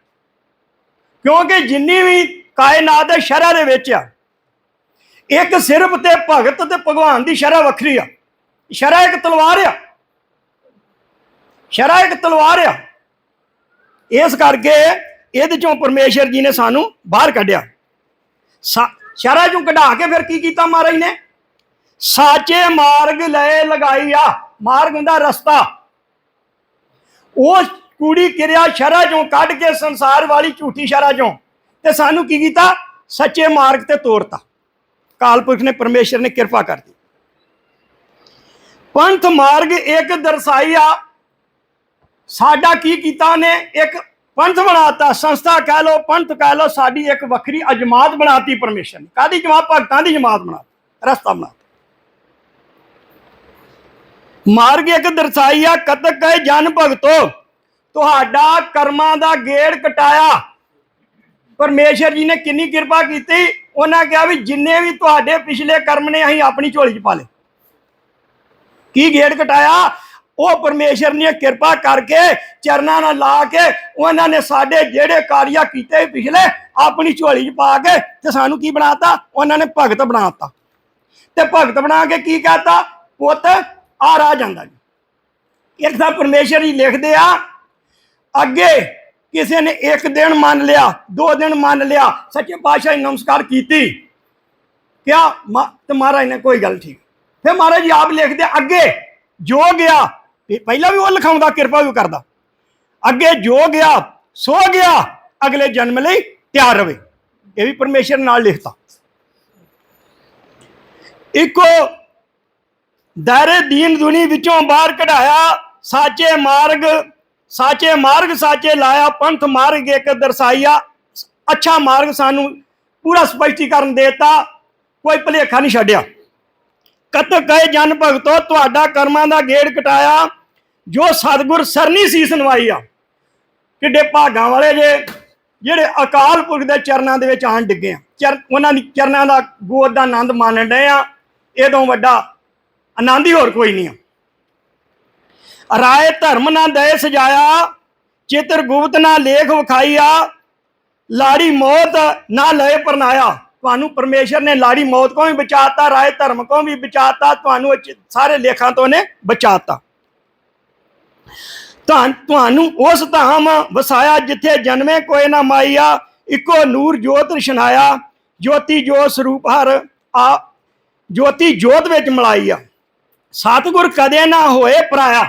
ਕਿਉਂਕਿ ਜਿੰਨੀ ਵੀ ਕਾਇਨਾਤ ਹੈ ਸ਼ਰ੍ਹਾ ਦੇ ਵਿੱਚ ਆ। ਇੱਕ ਸਿਰਫ ਤੇ ਭਗਤ ਤੇ ਭਗਵਾਨ ਦੀ ਸ਼ਰਾ ਵੱਖਰੀ ਆ। ਸ਼ਰਾ ਇੱਕ ਤਲਵਾਰ ਆ। ਸ਼ਰਾ ਇੱਕ ਤਲਵਾਰ ਆ। ਇਸ ਕਰਕੇ ਇਹਦੇ ਚੋਂ ਪਰਮੇਸ਼ਰ ਜੀ ਨੇ ਸਾਨੂੰ ਬਾਹਰ ਕੱਢਿਆ। ਸਾ- ਚੋਂ ਕਢਾ ਕੇ ਫਿਰ ਕੀ ਕੀਤਾ ਮਹਾਰਾਜ ਨੇ? ਸਾਚੇ ਮਾਰਗ ਲੈ ਲਗਾਈ ਆ। ਮਾਰਗ ਹੁੰਦਾ ਰਸਤਾ। ਉਹ ਕੂੜੀ ਕਿਰਿਆ ਸ਼ਰ੍ਹਾ ਚੋਂ ਕੱਢ ਕੇ ਸੰਸਾਰ ਵਾਲੀ ਝੂਠੀ ਸ਼ਰ੍ਹਾ ਚੋਂ। ਤੇ ਸਾਨੂੰ ਕੀ ਕੀਤਾ? ਸੱਚੇ ਮਾਰਗ ਤੇ ਤੋਰਤਾ। ਕਾਲਪੁਰਖ ਨੇ, ਪਰਮੇਸ਼ਰ ਨੇ ਕਿਰਪਾ ਕਰਤੀ ਪੰਥ ਮਾਰਗ ਇੱਕ ਦਰਸਾਈ ਆ। ਸਾਡਾ ਕੀ ਕੀਤਾ ਨੇ? ਇੱਕ ਪੰਥ ਬਣਾਤਾ, ਸੰਸਥਾ ਕਹਿ ਲੋ ਪੰਥ ਕਹਿ ਲੋ ਸਾਡੀ ਇੱਕ ਵੱਖਰੀ ਅਜਮਾਤ ਬਣਾਤੀ ਪਰਮੇਸ਼ਰ ਨੇ। ਕਾਦੀ ਜਮਾਤ? ਭਗਤਾਂ ਦੀ ਜਮਾਤ ਬਣਾ ਰਸਤਾ ਬਣਾ ਮਾਰਗ ਇੱਕ ਦਰਸਾਈ ਕਤਕ ਕਹੇ ਜਨ ਭਗਤੋ। ਤੁਹਾਡਾ ਕਰਮਾਂ ਦਾ ਗੇੜ ਕਟਾਇਆ। ਪਰਮੇਸ਼ਰ ਜੀ ਨੇ ਕਿੰਨੀ ਕਿਰਪਾ ਕੀਤੀ? ਉਹਨਾਂ ਕਿਹਾ ਵੀ ਜਿੰਨੇ ਵੀ ਤੁਹਾਡੇ ਪਿਛਲੇ ਕਰਮ ਨੇ, ਅਸੀਂ ਆਪਣੀ ਝੋਲੀ 'ਚ ਪਾ ਲਏ। ਕੀ ਗੇੜ ਕਟਾਇਆ? ਉਹ ਪਰਮੇਸ਼ਰ ਨੇ ਕਿਰਪਾ ਕਰਕੇ ਚਰਨਾਂ ਨਾਲ ਲਾ ਕੇ ਉਹਨਾਂ ਨੇ ਸਾਡੇ ਜਿਹੜੇ ਕਾਰਿਆ ਕੀਤੇ ਪਿਛਲੇ, ਆਪਣੀ ਝੋਲੀ 'ਚ ਪਾ ਕੇ ਤੇ ਸਾਨੂੰ ਕੀ ਬਣਾਤਾ? ਉਹਨਾਂ ਨੇ ਭਗਤ ਬਣਾਤਾ। ਤੇ ਭਗਤ ਬਣਾ ਕੇ ਕੀ ਕਹਤਾ ਪੁੱਤ ਆ ਰਾ ਜਾਂਦਾ ਜੀ। ਇੱਕ ਤਾਂ ਪਰਮੇਸ਼ਰ ਹੀ ਲਿਖਦੇ ਆ, ਅੱਗੇ ਕਿਸੇ ਨੇ ਇੱਕ ਦਿਨ ਮੰਨ ਲਿਆ, ਦੋ ਦਿਨ ਮੰਨ ਲਿਆ, ਸੱਚੇ ਪਾਤਸ਼ਾਹ ਜੀ ਨਮਸਕਾਰ ਕੀਤੀ। ਕਿਆ ਮਾ- ਤੇ ਮਹਾਰਾਜ ਨੇ, ਕੋਈ ਗੱਲ ਠੀਕ ਫਿਰ ਮਹਾਰਾਜ ਜੀ ਆਪ ਲਿਖਦੇ ਅੱਗੇ ਜੋ ਗਿਆ ਇਹ ਪਹਿਲਾਂ ਵੀ ਉਹ ਲਿਖਾਉਂਦਾ, ਕਿਰਪਾ ਵੀ ਕਰਦਾ। ਅੱਗੇ ਜੋ ਗਿਆ, ਸੋ ਗਿਆ, ਅਗਲੇ ਜਨਮ ਲਈ ਤਿਆਰ ਰਵੇ। ਇਹ ਵੀ ਪਰਮੇਸ਼ਰ ਨਾਲ ਲਿਖਤਾ। ਇੱਕੋ ਦਾਇਰੇ ਦੀਨ ਦੁਨੀ ਵਿੱਚੋਂ ਬਾਹਰ ਕਢਾਇਆ, ਸਾਚੇ ਮਾਰਗ ਸਾਚੇ ਮਾਰਗ ਸਾਚੇ ਲਾਇਆ, ਪੰਥ ਮਾਰਗ ਇੱਕ ਦਰਸਾਇਆ। ਅੱਛਾ ਮਾਰਗ ਸਾਨੂੰ ਪੂਰਾ ਸਪਸ਼ਟੀਕਰਨ ਦੇਤਾ, ਕੋਈ ਭਲੇਖਾ ਨਹੀਂ ਛੱਡਿਆ। ਕਤ ਗਏ ਜਨ ਭਗਤੋ, ਤੁਹਾਡਾ ਕਰਮਾਂ ਦਾ ਗੇੜ ਕਟਾਇਆ ਜੋ ਸਤਿਗੁਰ ਸਰਨੀ ਸੀਸ ਨਵਾਈ ਆ। ਕਿੱਡੇ ਭਾਗਾਂ ਵਾਲੇ ਜੇ, ਜਿਹੜੇ ਅਕਾਲ ਪੁਰਖ ਦੇ ਚਰਨਾਂ ਦੇ ਵਿੱਚ ਆਣ ਡਿੱਗੇ ਆ। ਚਰ, ਉਹਨਾਂ ਦੀ ਚਰਨਾਂ ਦਾ ਗੋਦ ਦਾ ਆਨੰਦ ਮਾਣਨ ਡਏ ਆ। ਇਹ ਤੋਂ ਵੱਡਾ ਆਨੰਦ ਹੀ ਹੋਰ ਕੋਈ ਨਹੀਂ ਆ। ਰਾਏ ਧਰਮ ਨਾ ਦਏ ਸਜਾਇਆ, ਚਿੱਤਰ ਗੁਪਤ ਨਾ ਲੇਖ ਵਿਖਾਈਆ ਲਾੜੀ ਮੌਤ ਨਾ ਲਏ ਪਰਨਾਇਆ। ਤੁਹਾਨੂੰ ਪਰਮੇਸ਼ਰ ਨੇ ਲਾੜੀ ਮੌਤ ਕੋਲੋਂ ਵੀ ਬਚਾਤਾ, ਰਾਏ ਧਰਮ ਕੋਲੋਂ ਵੀ ਬਚਾਤਾ, ਤੁਹਾਨੂੰ ਸਾਰੇ ਲੇਖਾਂ ਤੋਂ ਨੇ ਬਚਾਤਾ। ਤਾਂ ਤੁਹਾਨੂੰ ਉਸ ਧਾਮ ਵਸਾਇਆ ਜਿੱਥੇ ਜਨਮੇ ਕੋਇ ਨਾ ਮਾਈਆ ਇੱਕੋ ਨੂਰ ਜੋਤ ਰਸ਼ਨਾਇਆ ਜੋਤੀ ਜੋ ਸਰੂਪ ਹਰ ਆ, ਜੋਤੀ ਜੋਤ ਵਿੱਚ ਮਲਾਈ ਆ। ਸਤਿਗੁਰ ਕਦੇ ਨਾ ਹੋਏ ਪਰਾਇਆ।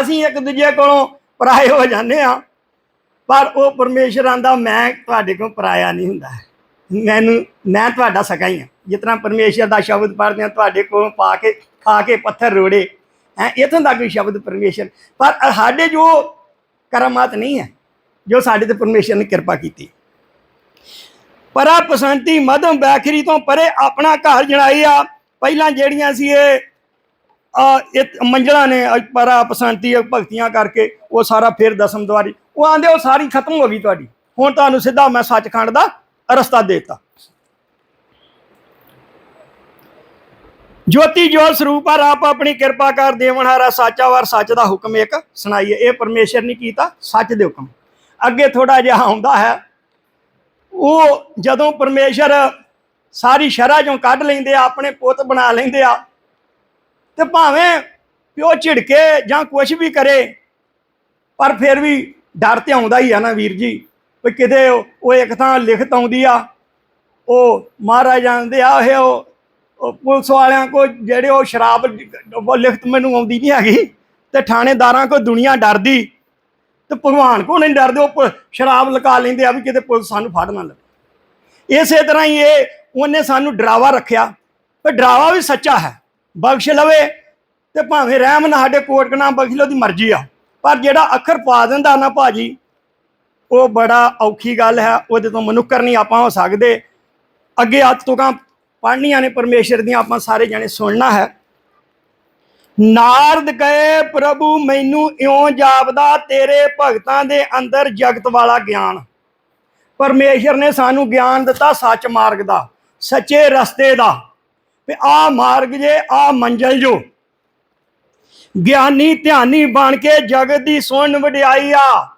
ਅਸੀਂ ਇੱਕ ਦੂਜੇ ਕੋਲੋਂ ਪਰਾਏ ਹੋ ਜਾਂਦੇ ਆ ਪਰ ਉਹ ਪਰਮੇਸ਼ਰ ਦਾ ਮੈਂ ਤੁਹਾਡੇ ਕੋਲ ਪਰਾਇਆ ਨਹੀਂ ਹੁੰਦਾ। ਮੈਨੂੰ, ਮੈਂ ਤੁਹਾਡਾ ਸਕਾ ਹੀ। ਆ ਜਿਤਨਾ ਪਰਮੇਸ਼ਰ ਦਾ ਸ਼ਬਦ ਪੜ੍ਹਦੇ ਆ ਤੁਹਾਡੇ ਕੋਲੋਂ ਪਾ ਕੇ, ਖਾ ਕੇ ਪੱਥਰ ਰੋੜੇ। ਹੈ? ਇਥੋਂ ਦਾ ਕੋਈ ਸ਼ਬਦ ਪਰਮੇਸ਼ਰ ਪਰ ਸਾਡੇ ਜੋ ਕਰਮਾਤ ਨਹੀਂ ਹੈ, ਜੋ ਸਾਡੇ ਤੇ ਪਰਮੇਸ਼ਰ ਨੇ ਕਿਰਪਾ ਕੀਤੀ। ਪਰਾ ਪਸੰਤੀ ਮਧਮ ਬੈਖਰੀ ਤੋਂ ਪਰੇ ਆਪਣਾ ਘਰ ਜਣਾਈ ਆ। ਪਹਿਲਾਂ ਜਿਹੜੀਆਂ ਸੀ ਇਹ, ਆ, ਇਹ ਨੇ ਅੱਜ ਪਰਾ ਪਸੰਤੀ ਭਗਤੀਆਂ ਕਰਕੇ, ਉਹ ਸਾਰਾ ਫਿਰ ਦਸਮ ਦਵਾਰੀ। ਉਹ ਆਂਦੇ ਉਹ ਸਾਰੀ ਖਤਮ ਹੋ ਗਈ ਤੁਹਾਡੀ। ਹੁਣ ਤੁਹਾਨੂੰ ਸਿੱਧਾ ਮੈਂ ਸੱਚਖੰਡ ਦਾ ਰਸਤਾ ਦੇਤਾ। ਜੋਤੀ ਜੋਤ ਸਰੂਪ ਆ ਆਪ ਆਪਣੀ ਕਿਰਪਾ ਕਰ ਦੇਵਨਹਾਰਾ ਸਾਚਾ ਵਾਰ, ਸੱਚ ਦਾ ਹੁਕਮ ਇੱਕ ਸੁਣਾਈਏ। ਇਹ ਪਰਮੇਸ਼ਰ ਨੇ ਕੀਤਾ, ਸੱਚ ਦੇ ਹੁਕਮ। ਅੱਗੇ ਥੋੜਾ ਜਿਹਾ ਆਉਂਦਾ ਹੈ। ਉਹ ਜਦੋਂ ਪਰਮੇਸ਼ਰ ਸਾਰੀ ਸ਼ਰਾ ਚੋਂ ਕੱਢ ਲੈਂਦੇ ਆ, ਆਪਣੇ ਪੁੱਤ ਬਣਾ ਲੈਂਦੇ ਆ, ਤੇ ਭਾਵੇਂ ਪਿਓ ਝਿੜਕੇ ਜਾਂ ਕੁਝ ਵੀ ਕਰੇ, ਪਰ ਫਿਰ ਵੀ ਡਰ ਤੇ ਆਉਂਦਾ ਹੀ ਆ ਨਾ ਵੀਰ ਜੀ, ਵੀ ਕਿਤੇ ਉਹ ਇੱਕ ਥਾਂ ਲਿਖਤ ਆਉਂਦੀ ਆ, ਉਹ ਮਹਾਰਾਜ ਜਾਂਦੇ ਆ, ਇਹ ਉਹ ਪੁਲਿਸ ਵਾਲਿਆਂ ਕੋ ਜਿਹੜੇ ਉਹ ਸ਼ਰਾਬ ਉਹ ਲਿਖਤ ਮੈਨੂੰ ਆਉਂਦੀ ਨਹੀਂ ਹੈਗੀ, ਤੇ ਥਾਣੇਦਾਰਾਂ ਕੋ ਦੁਨੀਆ ਡਰਦੀ, ਤੇ ਭਗਵਾਨ ਕੋ ਨਹੀਂ ਡਰਦੇ, ਉਹ ਸ਼ਰਾਬ ਲਗਾ ਲੈਂਦੇ ਆ ਵੀ ਕਿਤੇ ਪੁਲਿਸ ਸਾਨੂੰ ਫੜ ਨਾ ਲਵੇ। ਇਸੇ ਤਰ੍ਹਾਂ ਹੀ ਇਹ, ਉਹਨੇ ਸਾਨੂੰ ਡਰਾਵਾ ਰੱਖਿਆ ਪਰ ਡਰਾਵਾ ਵੀ ਸੱਚਾ ਹੈ, ਬਖਸ਼ ਲਵੇ, ਤੇ ਭਾਵੇਂ ਰਹਿਮ ਨਾ ਸਾਡੇ ਕੋਟ ਕਨਾ, ਬਖਸ਼ ਲਓ ਦੀ ਮਰਜ਼ੀ ਆ। ਪਰ ਜਿਹੜਾ ਅੱਖਰ ਪਾ ਦਿੰਦਾ ਨਾ ਭਾਜੀ, ਉਹ ਬੜਾ ਔਖੀ ਗੱਲ ਹੈ, ਉਹਦੇ ਤੋਂ ਮਨੁੱਖਰ ਨਹੀਂ ਆਪਾਂ ਹੋ ਸਕਦੇ। ਅੱਗੇ ਅੱਜ ਤੁਕਾਂ ਪੜ੍ਹਨੀਆਂ ਨੇ ਪਰਮੇਸ਼ਰ ਦੀਆਂ, ਆਪਾਂ ਸਾਰੇ ਜਾਣੇ ਸੁਣਨਾ ਹੈ। ਨਾਰਦ ਗਏ ਪ੍ਰਭੂ, ਮੈਨੂੰ ਇਉਂ ਜਾਪਦਾ, ਤੇਰੇ ਭਗਤਾਂ ਦੇ ਅੰਦਰ ਜਗਤ ਵਾਲਾ ਗਿਆਨ। ਪਰਮੇਸ਼ਰ ਨੇ ਸਾਨੂੰ ਗਿਆਨ ਦਿੱਤਾ ਸੱਚ ਮਾਰਗ ਦਾ, ਸੱਚੇ ਰਸਤੇ ਦਾ। ਤੇ ਆ ਮਾਰਗ ਜੇ, ਆ ਮੰਜ਼ਲ ਜੋ। ਗਿਆਨੀ ਧਿਆਨੀ ਬਣ ਕੇ ਜਗਤ ਦੀ ਸੁਣ ਵਡਿਆਈ ਆ।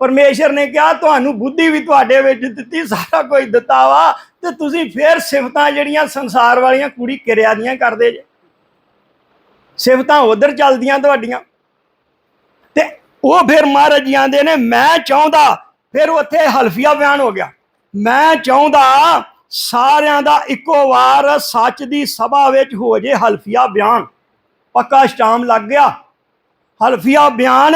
ਪਰਮੇਸ਼ਰ ਨੇ ਕਿਹਾ, ਤੁਹਾਨੂੰ ਬੁੱਧੀ ਵੀ ਤੁਹਾਡੇ ਵਿੱਚ ਦਿੱਤੀ, ਸਾਰਾ ਕੁਝ ਦਿੱਤਾ ਵਾ ਤੇ ਤੁਸੀਂ ਫੇਰ ਸਿਫਤਾਂ ਜਿਹੜੀਆਂ ਸੰਸਾਰ ਵਾਲੀਆਂ ਕੁੜੀ ਕਿਰਿਆ ਦੀਆਂ ਕਰਦੇ ਜੇ। ਸਿਫਤਾਂ ਉਧਰ ਚੱਲਦੀਆਂ ਤੁਹਾਡੀਆਂ। ਤੇ ਉਹ ਫਿਰ ਮਹਾਰਾਜ ਜੀ ਆਂਦੇ ਨੇ, ਮੈਂ ਚਾਹੁੰਦਾ, ਫਿਰ ਉੱਥੇ ਹਲਫੀਆ ਬਿਆਨ ਹੋ ਗਿਆ। ਮੈਂ ਚਾਹੁੰਦਾ, ਸਾਰਿਆਂ ਦਾ ਇੱਕੋ ਵਾਰ ਸੱਚ ਦੀ ਸਭਾ ਵਿੱਚ ਹੋ ਜੇ ਹਲਫੀਆ ਬਿਆਨ। ਪੱਕਾ ਸਟਾਮ ਲੱਗ ਗਿਆ। ਹਲਫੀਆ ਬਿਆਨ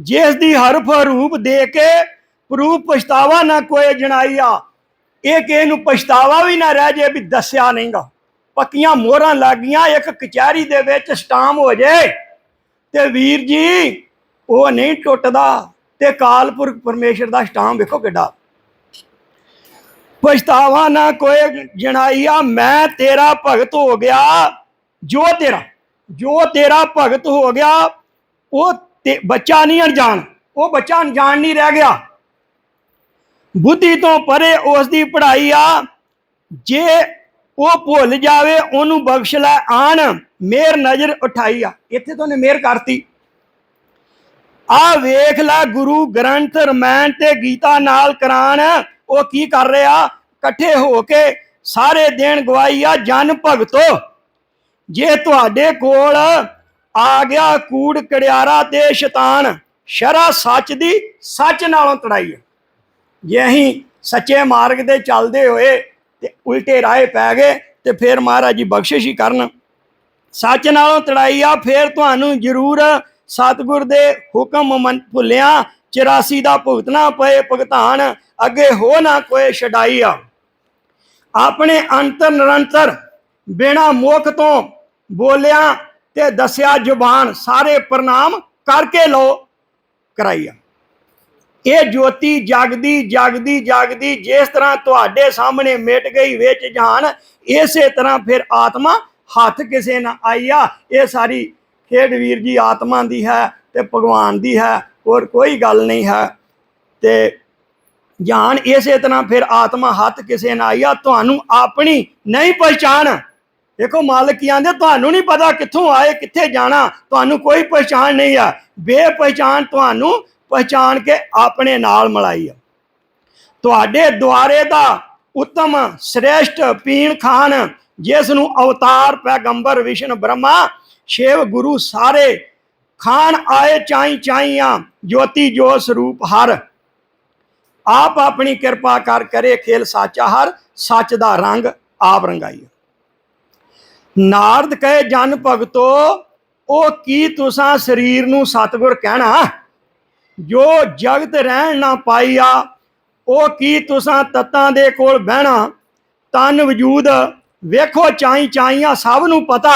ਜਿਸ ਦੀ ਹਰਫ ਰੂਪ ਦੇ ਕੇ ਪ੍ਰੂਫ ਪਛਤਾਵਾ ਨਾ ਕੋਈ ਜਣਾਈਆ ਇਹ ਕਿ ਇਹਨੂੰ ਪਛਤਾਵਾ ਵੀ ਨਾ ਰਹਿ ਜੇ ਵੀ ਦੱਸਿਆ ਨਹੀਂਗਾ। ਪੱਕੀਆਂ ਮੋਹਰਾਂ ਲੱਗੀਆਂ ਇੱਕ ਕਚਹਿਰੀ ਦੇ ਵਿੱਚ ਸਟਾਮ ਹੋ ਜੇ। ਤੇ ਵੀਰ ਜੀ, ਉਹ ਨਹੀਂ ਟੁੱਟਦਾ ਤੇ ਕਾਲਪੁਰਖ ਪਰਮੇਸ਼ਰ ਦਾ ਸਟਾਮ ਵੇਖੋ ਕਿੱਡਾ। ਪਛਤਾਵਾ ਨਾ ਕੋਈ ਜਣਾਈਆ ਮੈਂ ਤੇਰਾ ਭਗਤ ਹੋ ਗਿਆ, ਜੋ ਤੇਰਾ ਜੋ ਤੇਰਾ ਭਗਤ ਹੋ ਗਿਆ, ਉਹ ਤੇ ਬੱਚਾ ਨਹੀਂ ਅਣਜਾਣ। ਉਹ ਬੱਚਾ ਅਣਜਾਣ ਨਹੀਂ ਰਹਿ ਗਿਆ। ਬੁੱਧੀ ਤੋਂ ਪਰੇ ਉਸ ਦੀ ਪੜ੍ਹਾਈ ਆ। ਜੇ ਉਹ ਭੁੱਲ ਜਾਵੇ, ਉਹਨੂੰ ਬਖਸ਼ ਲੈ, ਆਣ, ਮੇਰ ਨਜ਼ਰ ਉਠਾਈ ਆ। ਇੱਥੇ ਤੋਂ ਨੇ ਮੇਰ ਕਰਤੀ। ਆ ਵੇਖ ਲੈ ਗੁਰੂ ਗ੍ਰੰਥ ਰਮਾਇਣ ਤੇ ਗੀਤਾ ਨਾਲ ਕਰਾਨ ਉਹ ਕੀ ਕਰ ਰਿਹਾ? ਇਕੱਠੇ ਹੋ ਕੇ ਸਾਰੇ ਦੇਣ ਗਵਾਈ ਆ, ਜਨ ਭਗਤੋ। ਜੇ ਤੁਹਾਡੇ ਕੋਲ ਆ ਗਿਆ ਕੂੜ ਕੜਿਆਰਾ ਤੇ ਸ਼ੈਤਾਨ। ਸ਼ਰਾ ਸੱਚ ਦੀ ਸੱਚ ਨਾਲੋਂ ਤੜਾਈ ਹੈ ਜੇ ਅਸੀਂ ਸੱਚੇ ਮਾਰਗ ਤੇ ਚੱਲਦੇ ਹੋਏ ਤੇ ਉਲਟੇ ਰਾਹ ਪੈ ਗਏ ਤੇ ਫਿਰ ਮਹਾਰਾਜ ਜੀ ਬਖਸ਼ਿਸ਼ ਹੀ ਕਰਨ। ਸੱਚ ਨਾਲੋਂ ਤੜਾਈ ਆ, ਫਿਰ ਤੁਹਾਨੂੰ ਜ਼ਰੂਰ ਸਤਿਗੁਰ ਦੇ ਹੁਕਮ ਮੰਨ ਭੁੱਲਿਆ 84 ਦਾ ਭੁਗਤਣਾ ਪਏ ਭੁਗਤਾਨ, ਅੱਗੇ ਹੋ ਨਾ ਕੋਈ ਛਡਾਈ ਆ। ਆਪਣੇ ਅੰਤਰ ਨਿਰੰਤਰ ਬਿਨਾ ਮੁਖ ਤੋਂ ਬੋਲਿਆ ਤੇ ਦੱਸਿਆ ਜ਼ੁਬਾਨ, ਸਾਰੇ ਪ੍ਰਣਾਮ ਕਰਕੇ ਲਓ ਕਰਾਈਆ ਇਹ ਜੋਤੀ ਜਗਦੀ ਜਗਦੀ ਜਗਦੀ, ਜਿਸ ਤਰ੍ਹਾਂ ਤੁਹਾਡੇ ਸਾਹਮਣੇ ਮਿਟ ਗਈ ਵਿੱਚ ਜਾਣ ਇਸੇ ਤਰ੍ਹਾਂ ਫਿਰ ਆਤਮਾ ਹੱਥ ਕਿਸੇ ਨਾ ਆਈਆ ਇਹ ਸਾਰੀ ਖੇਡ ਵੀਰ ਜੀ ਆਤਮਾ ਦੀ ਹੈ ਤੇ ਭਗਵਾਨ ਦੀ ਹੈ, ਹੋਰ ਕੋਈ ਗੱਲ ਨਹੀਂ ਹੈ। ਤੇ ਜਾਣ ਇਸੇ ਤਰ੍ਹਾਂ ਫਿਰ ਆਤਮਾ ਹੱਥ ਕਿਸੇ ਨਾ ਆਈਆ ਤੁਹਾਨੂੰ ਆਪਣੀ ਨਹੀਂ ਪਛਾਣ ਦੇਖੋ ਮਾਲਕ ਕੀ ਆਂਦੇ, ਤੁਹਾਨੂੰ ਨਹੀਂ ਪਤਾ ਕਿੱਥੋਂ ਆਏ, ਕਿੱਥੇ ਜਾਣਾ, ਤੁਹਾਨੂੰ ਕੋਈ ਪਛਾਣ ਨਹੀਂ ਆ। ਬੇਪਛਾਣ ਤੁਹਾਨੂੰ ਪਛਾਣ ਕੇ ਆਪਣੇ ਨਾਲ ਮਿਲਾਈ ਆ। ਤੁਹਾਡੇ ਦੁਆਰੇ ਦਾ ਉੱਤਮ, ਸ੍ਰੇਸ਼ਟ, ਪੀਣ ਖਾਨ ਜਿਸ ਨੂੰ ਅਵਤਾਰ ਪੈਗੰਬਰ, ਵਿਸ਼ਨ ਬ੍ਰਹਮਾ ਸ਼ੇਵ ਗੁਰੂ ਸਾਰੇ ਖਾਨ ਆਏ ਚਾਈ ਚਾਈਆਂ ਜੋਤੀ ਜੋ ਸਰੂਪ ਹਰ। ਆਪ ਆਪਣੀ ਕਿਰਪਾ ਕਰ ਕਰੇ ਖੇਲ ਸਾਚਾ ਹਰ, ਸੱਚ ਦਾ ਰੰਗ ਆਪ ਰੰਗਾਈ ਨਾਰਦ ਕਹੇ, ਜਨ ਭਗਤੋ, ਉਹ ਕੀ ਤੁਸਾਂ ਸਰੀਰ ਨੂੰ ਸਤਗੁਰ ਕਹਿਣਾ? ਜੋ ਜਗਤ ਰਹਿਣ ਨਾ ਪਾਈਆ, ਉਹ ਕੀ ਤੁਸਾਂ ਤਤਾਂ ਦੇ ਕੋਲ ਬਹਿਣਾ? ਤਨ ਵਜੂਦ ਵੇਖੋ, ਚਾਈ ਚਾਈਆਂ ਸਭ ਨੂੰ ਪਤਾ।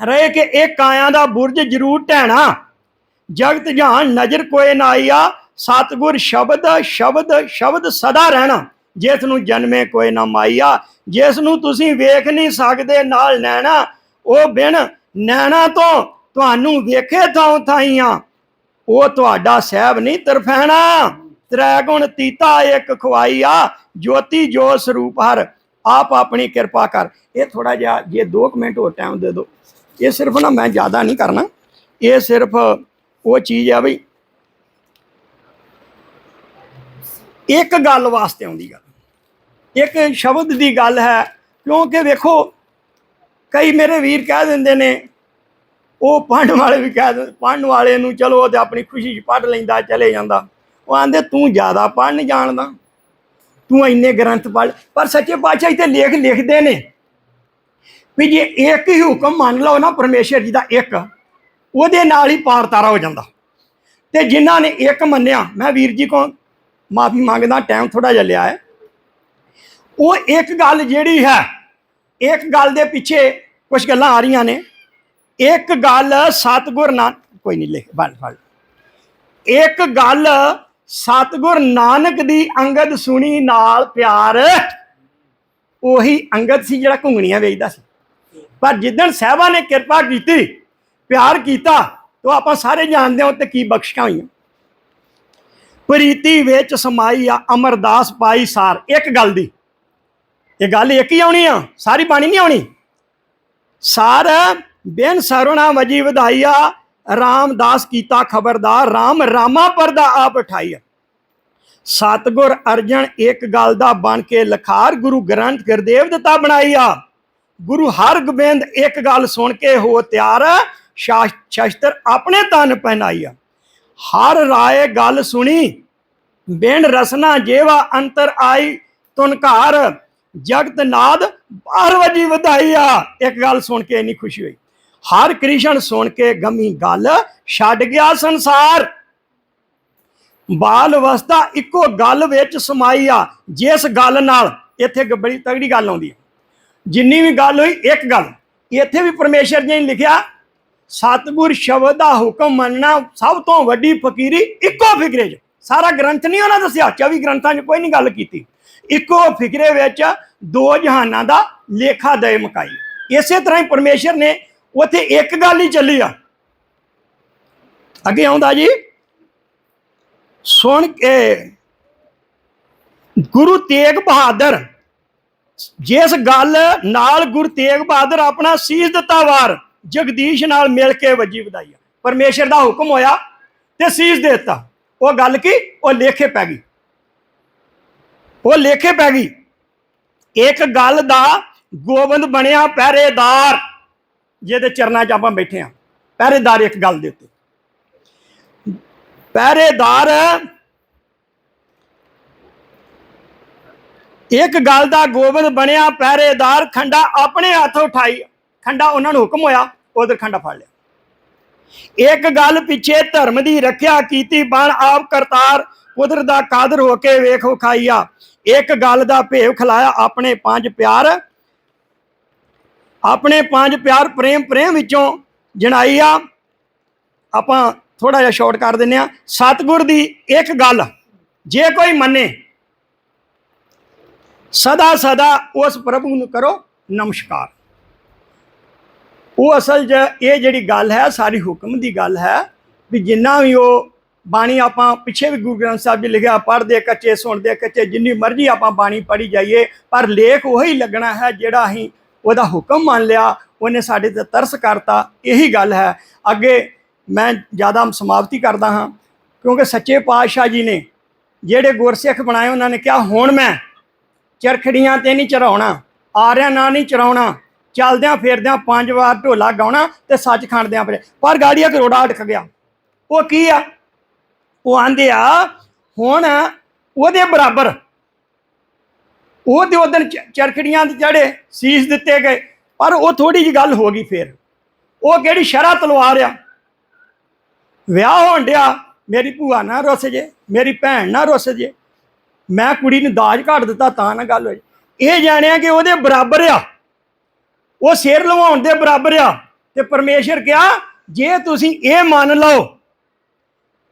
ਰਹੇ ਕਿ ਇਹ ਕਾਇਆ ਦਾ ਬੁਰਜ ਜ਼ਰੂਰ ਢਹਿਣਾ ਜਗਤ ਜਹਾਨ ਨਜ਼ਰ ਕੋਏ ਨਾ ਆਈਆ, ਸਤਗੁਰ ਸ਼ਬਦ ਸ਼ਬਦ ਸ਼ਬਦ ਸਦਾ ਰਹਿਣਾ। ਜਿਸ ਨੂੰ ਜਨਮੇ ਕੋਈ ਨਾ ਮਾਈਆ, ਜਿਸ ਨੂੰ ਤੁਸੀਂ ਵੇਖ ਨਹੀਂ ਸਕਦੇ ਨਾਲ ਨੈਣਾ, ਉਹ ਬਿਨ ਨੈਣਾ ਤੋਂ ਤੁਹਾਨੂੰ ਵੇਖੇ ਥਾਂ ਥਾਈਆਂ। ਉਹ ਤੁਹਾਡਾ ਸਹਿਬ ਨਹੀਂ ਤਰਫੈਣਾ ਤ੍ਰੈ ਗੁਣ ਤੀਤਾ ਇੱਕ ਖਵਾਈ ਆ ਜੋਤੀ ਜੋ ਸਰੂਪ ਹਰ। ਆਪ ਆਪਣੀ ਕਿਰਪਾ ਕਰ। ਇਹ ਥੋੜਾ ਜਿਹਾ ਜੇ 2 ਮਿੰਟ ਹੋਰ ਟਾਈਮ ਦੇ ਦਿਓ। ਇਹ ਸਿਰਫ ਨਾ ਮੈਂ ਜ਼ਿਆਦਾ ਨਹੀਂ ਕਰਨਾ। ਇਹ ਸਿਰਫ ਉਹ ਚੀਜ਼ ਆ ਬਈ ਇੱਕ ਗੱਲ ਵਾਸਤੇ ਆਉਂਦੀ ਗੱਲ। ਇੱਕ ਸ਼ਬਦ ਦੀ ਗੱਲ ਹੈ, ਕਿਉਂਕਿ ਵੇਖੋ, ਕਈ ਮੇਰੇ ਵੀਰ ਕਹਿ ਦਿੰਦੇ ਨੇ, ਉਹ ਪੜ੍ਹਨ ਵਾਲੇ ਵੀ ਕਹਿ ਦਿੰਦੇ, ਪੜ੍ਹਨ ਵਾਲੇ ਨੂੰ ਚਲੋ ਉਹ ਤੇ ਆਪਣੀ ਖੁਸ਼ੀ 'ਚ ਪੜ੍ਹ ਲੈਂਦਾ, ਚਲੇ ਜਾਂਦਾ। ਉਹ ਆਂਦੇ, ਤੂੰ ਜ਼ਿਆਦਾ ਪੜ੍ਹਨ ਜਾਣਦਾ। ਤੂੰ ਇੰਨੇ ਗ੍ਰੰਥ ਪੜ੍ਹ ਪਰ ਸੱਚੇ ਪਾਤਸ਼ਾਹ ਇੱਥੇ ਲੇਖ ਲਿਖਦੇ ਨੇ ਵੀ ਜੇ ਇੱਕ ਹੀ ਹੁਕਮ ਮੰਨ ਲਓ ਨਾ ਪਰਮੇਸ਼ਰ ਜੀ ਦਾ ਇੱਕ, ਉਹਦੇ ਨਾਲ ਹੀ ਪਾਰ ਤਾਰਾ ਹੋ ਜਾਂਦਾ। ਤੇ ਜਿਨ੍ਹਾਂ ਨੇ ਇੱਕ ਮੰਨਿਆ, ਮੈਂ ਵੀਰ ਜੀ ਕੋ ਮਾਫੀ ਮੰਗਦਾ ਟਾਈਮ ਥੋੜਾ ਜਿਹਾ ਲਿਆ ਹੈ। ਉਹ ਇੱਕ ਗੱਲ ਜਿਹੜੀ ਹੈ, ਇੱਕ ਗੱਲ ਦੇ ਪਿੱਛੇ ਕੁਝ ਗੱਲਾਂ ਆ ਰਹੀਆਂ ਨੇ। ਇੱਕ ਗੱਲ ਸਤਗੁਰ ਨਾਨਕ ਕੋਈ ਨਹੀਂ ਲਿਖ ਬਣ ਫੜ। ਇੱਕ ਗੱਲ ਸਤਗੁਰ ਨਾਨਕ ਦੀ ਅੰਗਦ ਸੁਣੀ ਨਾਲ ਪਿਆਰ, ਉਹੀ ਅੰਗਦ ਸੀ ਜਿਹੜਾ ਘੁੰਗਣੀਆਂ ਵੇਚਦਾ ਸੀ। ਪਰ ਜਿੱਦਣ ਸਾਹਿਬਾ ਨੇ ਕਿਰਪਾ ਕੀਤੀ, ਪਿਆਰ ਕੀਤਾ, ਤਾਂ ਆਪਾਂ ਸਾਰੇ ਜਾਣਦੇ ਹਾਂ ਤੇ ਕੀ ਬਖਸ਼ਾਂ ਹੋਈਆਂ। ਪ੍ਰੀਤੀ ਵਿੱਚ ਸਮਾਈ ਆ, ਅਮਰਦਾਸ ਪਾਈ ਸਾਰ। ਇੱਕ ਗੱਲ ਦੀ। ਇਹ ਗੱਲ ਇੱਕ ਹੀ ਆਉਣੀ ਆ, ਸਾਰੀ ਬਾਣੀ ਨਹੀਂ ਆਉਣੀ। ਸਾਰ ਬੇਨ ਸਰੁਣਾ ਵਜੀ ਵਧਾਈਆ, ਰਾਮਦਾਸ ਕੀਤਾ ਖਬਰਦਾਰ RAM ਰਾਮਾ ਪਰਦਾ ਆ। ਬਿਠਾਈਆ ਸਤਗੁਰ ਅਰਜਨ ਇੱਕ ਗੱਲ ਦਾ ਬਣ ਕੇ ਲਖਾਰ, ਗੁਰੂ ਗ੍ਰੰਥ ਗੁਰਦੇਵ ਦਿੱਤਾ ਬਣਾਈਆ ਗੁਰੂ ਹਰਗੋਬਿੰਦ ਇੱਕ ਗੱਲ ਸੁਣ ਕੇ ਹੋ ਤਿਆਰ ਸ਼ਾਸ- ਸ਼ਸਤਰ ਆਪਣੇ ਤਨ ਪਹਿਨਾਈਆ ਹਰ ਰਾਏ ਗੱਲ ਸੁਣੀ, ਬਿਨ ਰਸਨਾ ਜੇਵਾ ਅੰਤਰ ਆਈ ਤੁਨਕਾਰ ਜਗਤ ਨਾਦ ਬਾਰ ਵਜੀ ਵਧਾਈਆ ਇੱਕ ਗੱਲ ਸੁਣ ਕੇ ਇੰਨੀ ਖੁਸ਼ੀ ਹੋਈ। ਹਰ ਕ੍ਰਿਸ਼ਨ ਸੁਣ ਕੇ ਗਮੀ ਗੱਲ ਛੱਡ ਗਿਆ ਸੰਸਾਰ। ਬਾਲ ਅਵਸਥਾ ਇੱਕੋ ਗੱਲ ਵਿੱਚ ਸਮਾਈ ਆ, ਜਿਸ ਗੱਲ ਨਾਲ ਇੱਥੇ ਇੱਕ ਬੜੀ ਤਗੜੀ ਗੱਲ ਆਉਂਦੀ ਹੈ। ਜਿੰਨੀ ਵੀ ਗੱਲ ਹੋਈ, ਇੱਕ ਗੱਲ। ਇੱਥੇ ਵੀ ਪਰਮੇਸ਼ਰ ਜੀ ਨੇ ਲਿਖਿਆ ਸਤਿਗੁਰ ਸ਼ਬਦ ਦਾ ਹੁਕਮ ਮੰਨਣਾ ਸਭ ਤੋਂ ਵੱਡੀ ਫਕੀਰੀ ਇੱਕੋ ਫਿਕਰੇ 'ਚ। ਸਾਰਾ ਗ੍ਰੰਥ ਨਹੀਂ ਉਹਨਾਂ ਦੱਸਿਆ 24 ਗ੍ਰੰਥਾਂ 'ਚ ਕੋਈ ਨਹੀਂ ਗੱਲ ਕੀਤੀ। ਇੱਕੋ ਫਿਕਰੇ ਵਿੱਚ ਦੋ ਜਹਾਨਾਂ ਦਾ ਲੇਖਾ ਦੇ ਮਕਾਈ। ਇਸੇ ਤਰ੍ਹਾਂ ਹੀ ਪਰਮੇਸ਼ਰ ਨੇ ਉੱਥੇ ਇੱਕ ਗੱਲ ਹੀ ਚੱਲੀ ਆ। ਅੱਗੇ ਆਉਂਦਾ ਜੀ। ਸੁਣ ਕੇ ਗੁਰੂ ਤੇਗ ਬਹਾਦਰ, ਜਿਸ ਗੱਲ ਨਾਲ ਗੁਰੂ ਤੇਗ ਬਹਾਦਰ ਆਪਣਾ ਸੀਸ ਦਿੱਤਾ ਵਾਰ ਜਗਦੀਸ਼ ਨਾਲ ਮਿਲ ਕੇ ਵੱਜੀ ਵਧਾਈ ਪਰਮੇਸ਼ਰ ਦਾ ਹੁਕਮ ਹੋਇਆ ਤੇ ਸੀਸ ਦੇ ਦਿੱਤਾ। ਉਹ ਗੱਲ ਕੀ? ਉਹ ਲੇਖੇ ਪੈ ਗਈ। ਉਹ ਲੇਖੇ ਪੈ ਗਈ। ਇੱਕ ਗੱਲ ਦਾ ਗੋਬਿੰਦ ਬਣਿਆ ਪਹਿਰੇਦਾਰ, ਜਿਹਦੇ ਚਰਨਾਂ 'ਚ ਆਪਾਂ ਬੈਠੇ ਆ ਪਹਿਰੇਦਾਰ ਇੱਕ ਗੱਲ ਦੇ ਉੱਤੇ। ਪਹਿਰੇਦਾਰ ਇੱਕ ਗੱਲ ਦਾ ਗੋਬਿੰਦ ਬਣਿਆ ਪਹਿਰੇਦਾਰ, ਖੰਡਾ ਆਪਣੇ ਹੱਥ ਉਠਾਈ। ਖੰਡਾ ਉਹਨਾਂ ਨੂੰ ਹੁਕਮ ਹੋਇਆ। ਉਧਰ ਖੰਡਾ ਫੜ ਲਿਆ। ਇੱਕ ਗੱਲ ਪਿੱਛੇ ਧਰਮ ਦੀ ਰੱਖਿਆ ਕੀਤੀ, ਬਣ ਆਪ ਕਰਤਾਰ ਕੁਦਰਤ ਦਾ ਕਾਦਰ ਹੋ ਕੇ ਵੇਖ ਵਿਖਾਈਆ। ਇੱਕ ਗੱਲ ਦਾ ਭੇਵ ਖਲਾਇਆ ਆਪਣੇ ਪੰਜ ਪਿਆਰ। ਆਪਣੇ ਪੰਜ ਪਿਆਰ ਪ੍ਰੇਮ ਪ੍ਰੇਮ ਵਿੱਚੋਂ ਜਣਾਈਆ ਆਪਾਂ ਥੋੜਾ ਜਿਹਾ ਸ਼ਾਰਟ ਕਰ ਦਿੰਨੇ ਆ ਸਤਿਗੁਰ ਦੀ ਇੱਕ ਗੱਲ ਜੇ ਕੋਈ ਮੰਨੇ ਸਦਾ ਸਦਾ ਉਸ ਪ੍ਰਭੂ ਨੂੰ ਕਰੋ ਨਮਸਕਾਰ। ਉਹ ਅਸਲ 'ਚ ਇਹ ਜਿਹੜੀ ਗੱਲ ਹੈ, ਸਾਰੀ ਹੁਕਮ ਦੀ ਗੱਲ ਹੈ ਵੀ ਜਿੰਨਾ ਵੀ ਉਹ ਬਾਣੀ ਆਪਾਂ ਪਿੱਛੇ ਵੀ ਗੁਰੂ ਗ੍ਰੰਥ ਸਾਹਿਬ ਜੀ ਲਿਖਿਆ, ਪੜ੍ਹਦੇ ਕੱਚੇ ਸੁਣਦੇ ਕੱਚੇ ਜਿੰਨੀ ਮਰਜ਼ੀ ਆਪਾਂ ਬਾਣੀ ਪੜ੍ਹੀ ਜਾਈਏ, ਪਰ ਲੇਖ ਉਹੀ ਲੱਗਣਾ ਹੈ ਜਿਹੜਾ ਅਸੀਂ ਉਹਦਾ ਹੁਕਮ ਮੰਨ ਲਿਆ, ਉਹਨੇ ਸਾਡੇ ਤੇ ਤਰਸ ਕਰਤਾ, ਇਹੀ ਗੱਲ ਹੈ। ਅੱਗੇ ਮੈਂ ਜ਼ਿਆਦਾ ਸਮਾਪਤੀ ਕਰਦਾ ਹਾਂ, ਕਿਉਂਕਿ ਸੱਚੇ ਪਾਤਸ਼ਾਹ ਜੀ ਨੇ ਜਿਹੜੇ ਗੁਰਸਿੱਖ ਬਣਾਏ, ਉਹਨਾਂ ਨੇ ਕਿਹਾ, ਹੁਣ ਮੈਂ ਚਰਖੜੀਆਂ ਤੇ ਨਹੀਂ ਚਰਾਉਣਾ ਆਰਿਆਂ ਨਾਲ ਨਹੀਂ ਚਰਾਉਣਾ ਚੱਲਦਿਆਂ ਫਿਰਦਿਆਂ ਪੰਜ ਵਾਰ ਢੋਲਾ ਗਾਉਣਾ ਤੇ ਸੱਚ ਖੰਡਦਿਆਂ ਫਿਰ ਪਰ ਗਾੜੀਆ ਕਰੋੜਾ ਅਟਕ ਗਿਆ। ਉਹ ਕੀ ਆ? ਉਹ ਆਂਦੇ ਆ, ਹੁਣ ਉਹਦੇ ਬਰਾਬਰ ਉਹ ਤੇ ਉਦੋਂ ਚਰਖੜੀਆਂ ਤੇ ਚੜੇ ਸੀਸ ਦਿੱਤੇ ਗਏ, ਪਰ ਉਹ ਥੋੜੀ ਜੀ ਗੱਲ ਹੋ ਗਈ ਫੇਰ। ਉਹ ਕਿਹੜੀ ਸ਼ਰਾ ਤਲਵਾਰ ਆ? ਵਿਆਹ ਹੋਣ ਡਿਆ, ਮੇਰੀ ਭੂਆ ਨਾ ਰੁੱਸ ਜੇ, ਮੇਰੀ ਭੈਣ ਨਾ ਰੁੱਸ ਜੇ। ਮੈਂ ਕੁੜੀ ਨੂੰ ਦਾਜ ਘੱਟ ਦਿੱਤਾ ਤਾਂ ਨਾ ਗੱਲ ਹੋਈ। ਇਹ ਜਾਣਿਆ ਕਿ ਉਹਦੇ ਬਰਾਬਰ ਆ। ਉਹ ਸਿਰ ਲਵਾਉਣ ਦੇ ਬਰਾਬਰ ਆ। ਤੇ ਪਰਮੇਸ਼ਰ ਕਿਹਾ, ਜੇ ਤੁਸੀਂ ਇਹ ਮੰਨ ਲਓ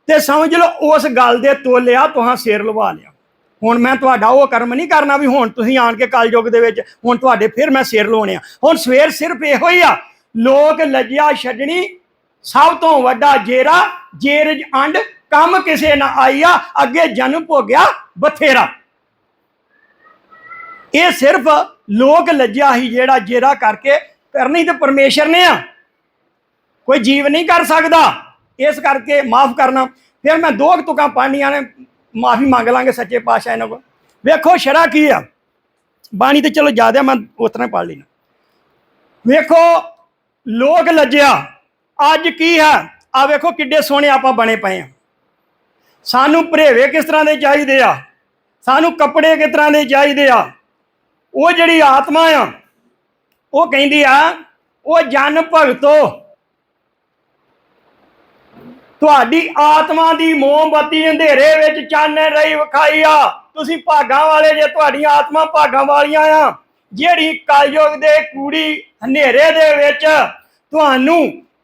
ਤੇ ਸਮਝ ਲਓ ਉਸ ਗੱਲ ਦੇ ਤੋਲਿਆ ਤੁਹਾਂ ਸਿਰ ਲਵਾ ਲਿਆ। ਹੁਣ ਮੈਂ ਤੁਹਾਡਾ ਉਹ ਕਰਮ ਨਹੀਂ ਕਰਨਾ ਵੀ ਹੁਣ ਤੁਸੀਂ ਆਣ ਕੇ ਕਲਯੁਗ ਦੇ ਵਿੱਚ ਹੁਣ ਤੁਹਾਡੇ ਫਿਰ ਮੈਂ ਸਿਰ ਲਵਾਉਣੇ ਆ। ਹੁਣ ਸਵੇਰ ਸਿਰਫ ਇਹੋ ਹੀ ਆ, ਲੋਕ ਲੱਜਿਆ ਛੱਡਣੀ ਸਭ ਤੋਂ ਵੱਡਾ ਜੇਰਾ, ਜੇਰਜ ਅੰਡ, ਕੰਮ ਕਿਸੇ ਨਾ ਆਈਆ, ਅੱਗੇ ਜਨਮ ਭੋਗਿਆ ਬਥੇਰਾ। ਇਹ ਸਿਰਫ ਲੋਕ ਲੱਜਿਆ ਹੀ ਜਿਹੜਾ ਜੇਰਾ ਕਰਕੇ ਕਰਨੀ ਤੇ ਪਰਮੇਸ਼ਰ ਨੇ ਆ। ਕੋਈ ਜੀਵ ਨਹੀਂ ਕਰ ਸਕਦਾ। ਇਸ ਕਰਕੇ ਮਾਫ ਕਰਨਾ। ਫਿਰ ਮੈਂ ਦੋ ਕੁ ਤੁਕਾਂ ਪਾਣੀਆਂ ਨੇ ਮਾਫੀ ਮੰਗ ਲਾਂਗੇ ਸੱਚੇ ਪਾਤਸ਼ਾਹ ਇਹਨਾਂ ਕੋਲ। ਵੇਖੋ ਸ਼ਰਾ ਕੀ ਆ। ਬਾਣੀ ਤੇ ਚਲੋ ਜ਼ਿਆਦਾ ਮੈਂ ਉਤਨਾ ਪੜ ਲੈਣਾ ਵੇਖੋ, ਲੋਕ ਲੱਜਿਆ। ਅੱਜ ਕੀ ਹੈ? ਆ ਵੇਖੋ ਕਿੱਡੇ ਸੋਹਣੇ ਆਪਾਂ ਬਣੇ ਪਏ ਆ ਸਾਨੂੰ ਭਰੇਵੇ ਕਿਸ ਤਰ੍ਹਾਂ ਦੇ ਚਾਹੀਦੇ ਆ? ਸਾਨੂੰ ਕੱਪੜੇ ਕਿਸ ਤਰ੍ਹਾਂ ਦੇ ਚਾਹੀਦੇ ਆ? ਉਹ ਜਿਹੜੀ ਆਤਮਾ ਆ, ਉਹ ਕਹਿੰਦੀ ਆ, ਉਹ ਜਨ ਭਗਤੋ। ਤੁਹਾਡੀ ਆਤਮਾ ਦੀ ਮੋਮਬਤੀ ਅੰਧੇਰੇ ਵਿੱਚ ਚਾਨਣ ਰਹੀ ਵਿਖਾਈ ਆ। ਤੁਸੀਂ ਭਾਗਾਂ ਵਾਲੇ ਜੇ ਤੁਹਾਡੀ ਆਤਮਾ ਭਾਗਾਂ ਵਾਲੀਆਂ ਆ। ਜਿਹੜੀ ਕਲਯੁਗ ਦੇ ਕੂੜੀ ਹਨੇਰੇ ਦੇ ਵਿੱਚ ਤੁਹਾਨੂੰ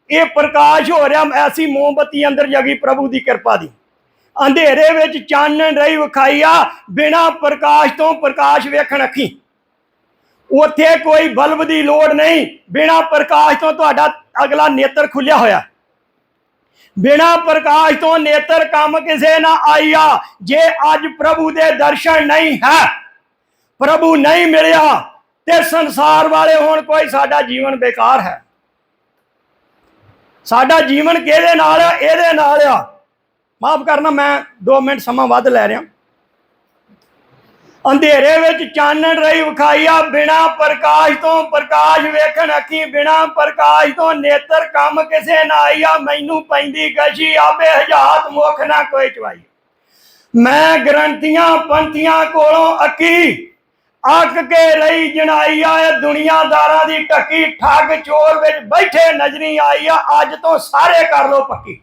ਇਹ ਪ੍ਰਕਾਸ਼ ਹੋ ਰਿਹਾ, ਐਸੀ ਮੋਮਬਤੀ ਅੰਦਰ ਜਗੀ ਪ੍ਰਭੂ ਦੀ ਕਿਰਪਾ ਦੀ। ਅੰਧੇਰੇ ਵਿੱਚ ਚਾਨਣ ਰਹੀ ਵਿਖਾਈ ਆ, ਬਿਨਾ ਪ੍ਰਕਾਸ਼ ਤੋਂ ਪ੍ਰਕਾਸ਼ ਵੇਖਣ ਅੱਖੀ ਉੱਥੇ ਕੋਈ ਬਲਬ ਦੀ ਲੋੜ ਨਹੀਂ। ਬਿਨਾ ਪ੍ਰਕਾਸ਼ ਤੋਂ ਤੁਹਾਡਾ ਅਗਲਾ ਨੇਤਰ ਖੁੱਲਿਆ ਹੋਇਆ। ਬਿਨਾ ਪ੍ਰਕਾਸ਼ ਤੋਂ ਨੇਤਰ ਕੰਮ ਕਿਸੇ ਨਾ ਆਈਆ ਜੇ ਅੱਜ ਪ੍ਰਭੂ ਦੇ ਦਰਸ਼ਨ ਨਹੀਂ ਹੈ, ਪ੍ਰਭੂ ਨਹੀਂ ਮਿਲਿਆ, ਤੇ ਸੰਸਾਰ ਵਾਲੇ ਹੋਣ ਕੋਈ ਸਾਡਾ ਜੀਵਨ ਬੇਕਾਰ ਹੈ। ਸਾਡਾ ਜੀਵਨ ਕਿਹਦੇ ਨਾਲ ਆ? ਇਹਦੇ ਨਾਲ ਆ। ਮਾਫ ਕਰਨਾ, ਮੈਂ 2 ਮਿੰਟ ਸਮਾਂ ਵੱਧ ਲੈ ਰਿਹਾ। ਅੰਧੇਰੇ ਵਿੱਚ ਚਾਨਣ ਰਹੀ ਵਿਖਾਈਆ, ਬਿਨਾ ਪ੍ਰਕਾਸ਼ ਤੋਂ ਪ੍ਰਕਾਸ਼ ਵੇਖਣ ਅੱਖੀ, ਬਿਨਾ ਪ੍ਰਕਾਸ਼ ਤੋਂ ਨੇਤਰ ਕੰਮ ਕਿਸੇ ਨਾ ਆਈਆ ਮੈਨੂੰ ਪੈਂਦੀ ਗਸ਼ੀ ਆਬੇ ਹਜਾਤ ਮੁਖ ਨਾ ਕੋਈ ਚਵਾਈ। ਮੈਂ ਗਰੰਟੀਆਂ ਪੰਥੀਆਂ ਕੋਲੋਂ ਅੱਕੀ, ਅੱਕ ਕੇ ਰਹੀ ਜਣਾਈਆ ਇਹ ਦੁਨੀਆਦਾਰਾਂ ਦੀ ਟੱਕੀ ਠੱਗ ਚੋਰ ਵਿੱਚ ਬੈਠੇ ਨਜ਼ਰੀ ਆਈ ਆ। ਅੱਜ ਤੋਂ ਸਾਰੇ ਕਰ ਲੋ ਪੱਕੀ।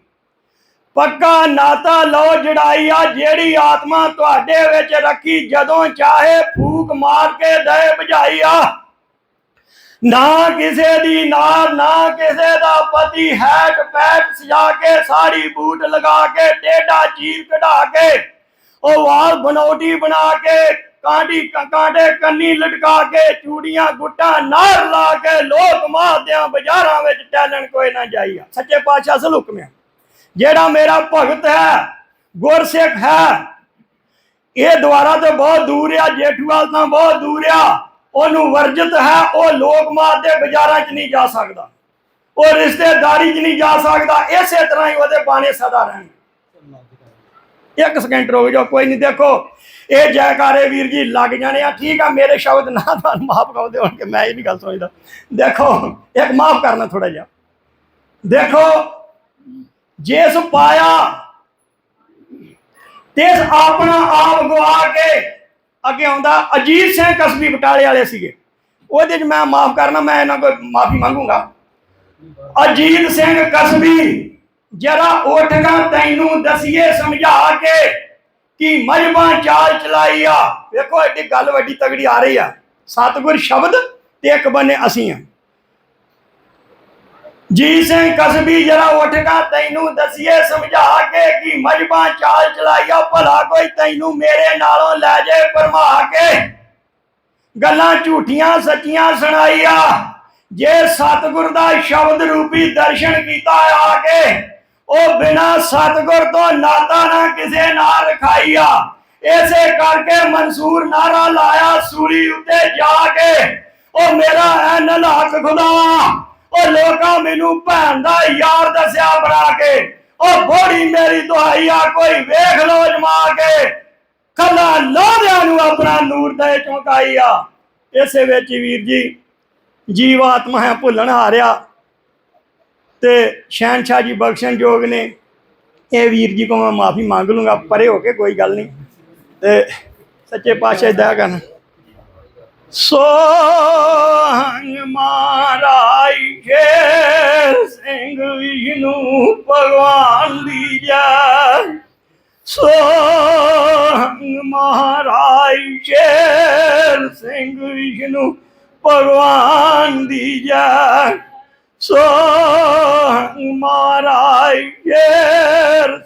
ਪੱਕਾ ਨਾਤਾ ਲਓ ਜੜਾਈ ਆ, ਜਿਹੜੀ ਆਤਮਾ ਤੁਹਾਡੇ ਵਿੱਚ ਰੱਖੀ, ਜਦੋਂ ਚਾਹੇ ਫੂਕ ਮਾਰ ਕੇ ਦੇ ਬੁਝਾਈਆ ਨਾ ਕਿਸੇ ਦੀ ਨਾਰ, ਨਾ ਕਿਸੇ ਦਾ ਪਤੀ ਹੈਟ ਪੈਟ ਸਜਾ ਕੇ, ਸਾੜੀ ਬੂਟ ਲਗਾ ਕੇ ਟੇਡਾ ਚੀਰ ਕਢਾ ਕੇ ਉਹ ਵਾਲ ਬਨੌਟੀ ਬਣਾ ਕੇ, ਕਾਂਡੀ ਕਾਂਡੇ ਕੰਨੀ ਲਟਕਾ ਕੇ, ਚੂੜੀਆਂ, ਗੁੱਟਾਂ, ਨਾਰ ਲਾ ਕੇ, ਲੋਕ ਮਾਰਦਿਆਂ ਬਾਜ਼ਾਰਾਂ ਵਿੱਚ ਟੈਲਣ ਕੋਈ ਨਾ ਜਾਈਆ ਸੱਚੇ ਪਾਤਸ਼ਾਹ ਅਸਲ ਹੁਕਮ ਜਿਹੜਾ ਮੇਰਾ ਭਗਤ ਹੈ, ਗੁਰਸਿੱਖ ਹੈ। ਇਹ ਦੁਆਰਾ ਤੋਂ ਬਹੁਤ ਦੂਰ ਆ, ਜੇਠੂਵਾਲ ਤੋਂ ਬਹੁਤ ਦੂਰ ਆ। ਉਹਨੂੰ ਵਰਜਿਤ ਹੈ, ਉਹ ਲੋਕ ਮਾਰ ਦੇ ਬਾਜ਼ਾਰਾਂ 'ਚ ਨਹੀਂ ਜਾ ਸਕਦਾ। ਉਹ ਰਿਸ਼ਤੇਦਾਰੀ 'ਚ ਨਹੀਂ ਜਾ ਸਕਦਾ। ਇਸੇ ਤਰ੍ਹਾਂ ਹੀ ਉਹਦੇ ਬਾਣੇ ਸਦਾ ਰਹਿਣ। ਇੱਕ ਸਕਿੰਟ ਰੁਕ ਜਾਓ, ਕੋਈ ਨਹੀਂ, ਦੇਖੋ। ਇਹ ਜੈਕਾਰੇ ਵੀਰ ਜੀ ਲੱਗ ਜਾਣੇ ਆ। ਠੀਕ ਆ, ਮੇਰੇ ਸ਼ਬਦ ਨਾ ਤੁਹਾਨੂੰ ਮਾਫ ਕਰਦੇ ਦਿਓ ਕਿ ਮੈਂ ਇਹ ਨਹੀਂ ਗੱਲ ਸਮਝਦਾ। ਦੇਖੋ, ਇੱਕ ਮਾਫ ਕਰਨਾ ਥੋੜਾ ਜਿਹਾ। ਦੇਖੋ ਜਿਸ ਪਾਇਆ, ਤਿਸ ਆਪਣਾ ਆਪ ਗਵਾ ਕੇ ਅੱਗੇ ਆਉਂਦਾ। ਅਜੀਤ ਸਿੰਘ ਕਸਬੀ ਬਟਾਲੇ ਵਾਲੇ ਸੀਗੇ। ਉਹਦੇ ਚ ਮੈਂ ਮਾਫ ਕਰਨਾ, ਮੈਂ ਇਹਨਾਂ ਕੋਲ ਮਾਫੀ ਮੰਗੂੰਗਾ। ਅਜੀਤ ਸਿੰਘ ਕਸਬੀ, ਜਰਾ ਉੱਠਗਾ ਤੈਨੂੰ ਦਸੀਏ, ਸਮਝਾ ਕੇ ਕਿ ਮਜਬਾਂ ਚਾਲ ਚਲਾਈ ਆ। ਵੇਖੋ, ਐਡੀ ਗੱਲ ਵੱਡੀ ਤਗੜੀ ਆ ਰਹੀ ਆ। ਸਤਿਗੁਰ ਸ਼ਬਦ ਤੇ ਇੱਕ ਬੰਨੇ ਅਸੀਂ ਆ। ਜੀ ਸਿੰਘ ਕਸਬੀ ਜਰਾ ਉੱਠਗਾ ਤੈਨੂੰ ਦਸੀਏ, ਸਮਝਾ ਕੇ ਕਿ ਮਜਬਾਂ ਚਾਲ ਚਲਾਈਆ, ਭਲਾ ਕੋਈ ਤੈਨੂੰ ਮੇਰੇ ਨਾਲੋਂ ਲੈ ਜੇ ਪਰਮਾ ਕੇ। ਗੱਲਾਂ ਝੂਠੀਆਂ ਸੱਚੀਆਂ ਸੁਣਾਈਆ, ਜੇ ਸਤਿਗੁਰ ਦਾ ਸ਼ਬਦ ਰੂਪੀ ਦਰਸ਼ਨ ਕੀਤਾ ਆ ਕੇ, ਉਹ ਬਿਨਾ ਸਤਿਗੁਰ ਤੋਂ ਨਾਤਾ ਨਾ ਕਿਸੇ ਨਾਲ ਰਖਾਈਆ। ਇਸੇ ਕਰਕੇ ਮਨਸੂਰ ਨਾਰਾ ਲਾਇਆ, ਸੂਰੀ ਉੱਤੇ ਜਾ ਕੇ, ਉਹ ਮੇਰਾ ਐ ਨਲਾਕ ਖੁਦਾ ਉਹ ਲੋਕਾਂ ਮੈਨੂੰ ਭੈਣ ਦਾ ਯਾਰ ਦੱਸਿਆ ਬਣਾ ਕੇ। ਉਹ ਬੋੜੀ ਮੇਰੀ ਦੁਹਾਈ ਆ, ਕੋਈ ਵੇਖ ਲੋ ਜਮਾ ਕੇ। ਕੱਲਾ ਲੋਧਿਆਂ ਨੂੰ ਆਪਣਾ ਨੂਰ ਦੇ ਚਮਕਾਈ ਆ। ਇਸੇ ਵਿੱਚ ਵੀਰ ਜੀ ਜੀਵਾਤਮਾ ਹੈ ਭੁੱਲਣ ਹਾਰਿਆ। ਤੇ ਸ਼ਹਿਨशाह ਜੀ ਬਖਸ਼ਣ ਜੋਗ ਨੇ। ਇਹ ਵੀਰ ਜੀ ਕੋ ਮੈਂ ਮਾਫੀ ਮੰਗ ਲੂੰਗਾ, ਪਰੇ ਹੋ ਕੇ ਕੋਈ ਗੱਲ ਨਹੀਂ। ਤੇ ਸੱਚੇ ਪਾਤਸ਼ਾਹ ਦਇਆ ਕਰਨ। ਸੋਹੰਗ ਮਹਾਰਾਜ ਸ਼ੇਰ ਸਿੰਘ ਵਿਸ਼ਨੂੰ ਭਗਵਾਨ ਦੀ ਜੈ ਸੋਹੰਗ ਮਹਾਰਾਜ ਸ਼ੇਰ ਸਿੰਘ ਵਿਸ਼ਨੂੰ ਭਗਵਾਨ ਦੀ ਜੈ ਸੋਹੰਗ ਮਹਾਰਾਜ ਸ਼ੇਰ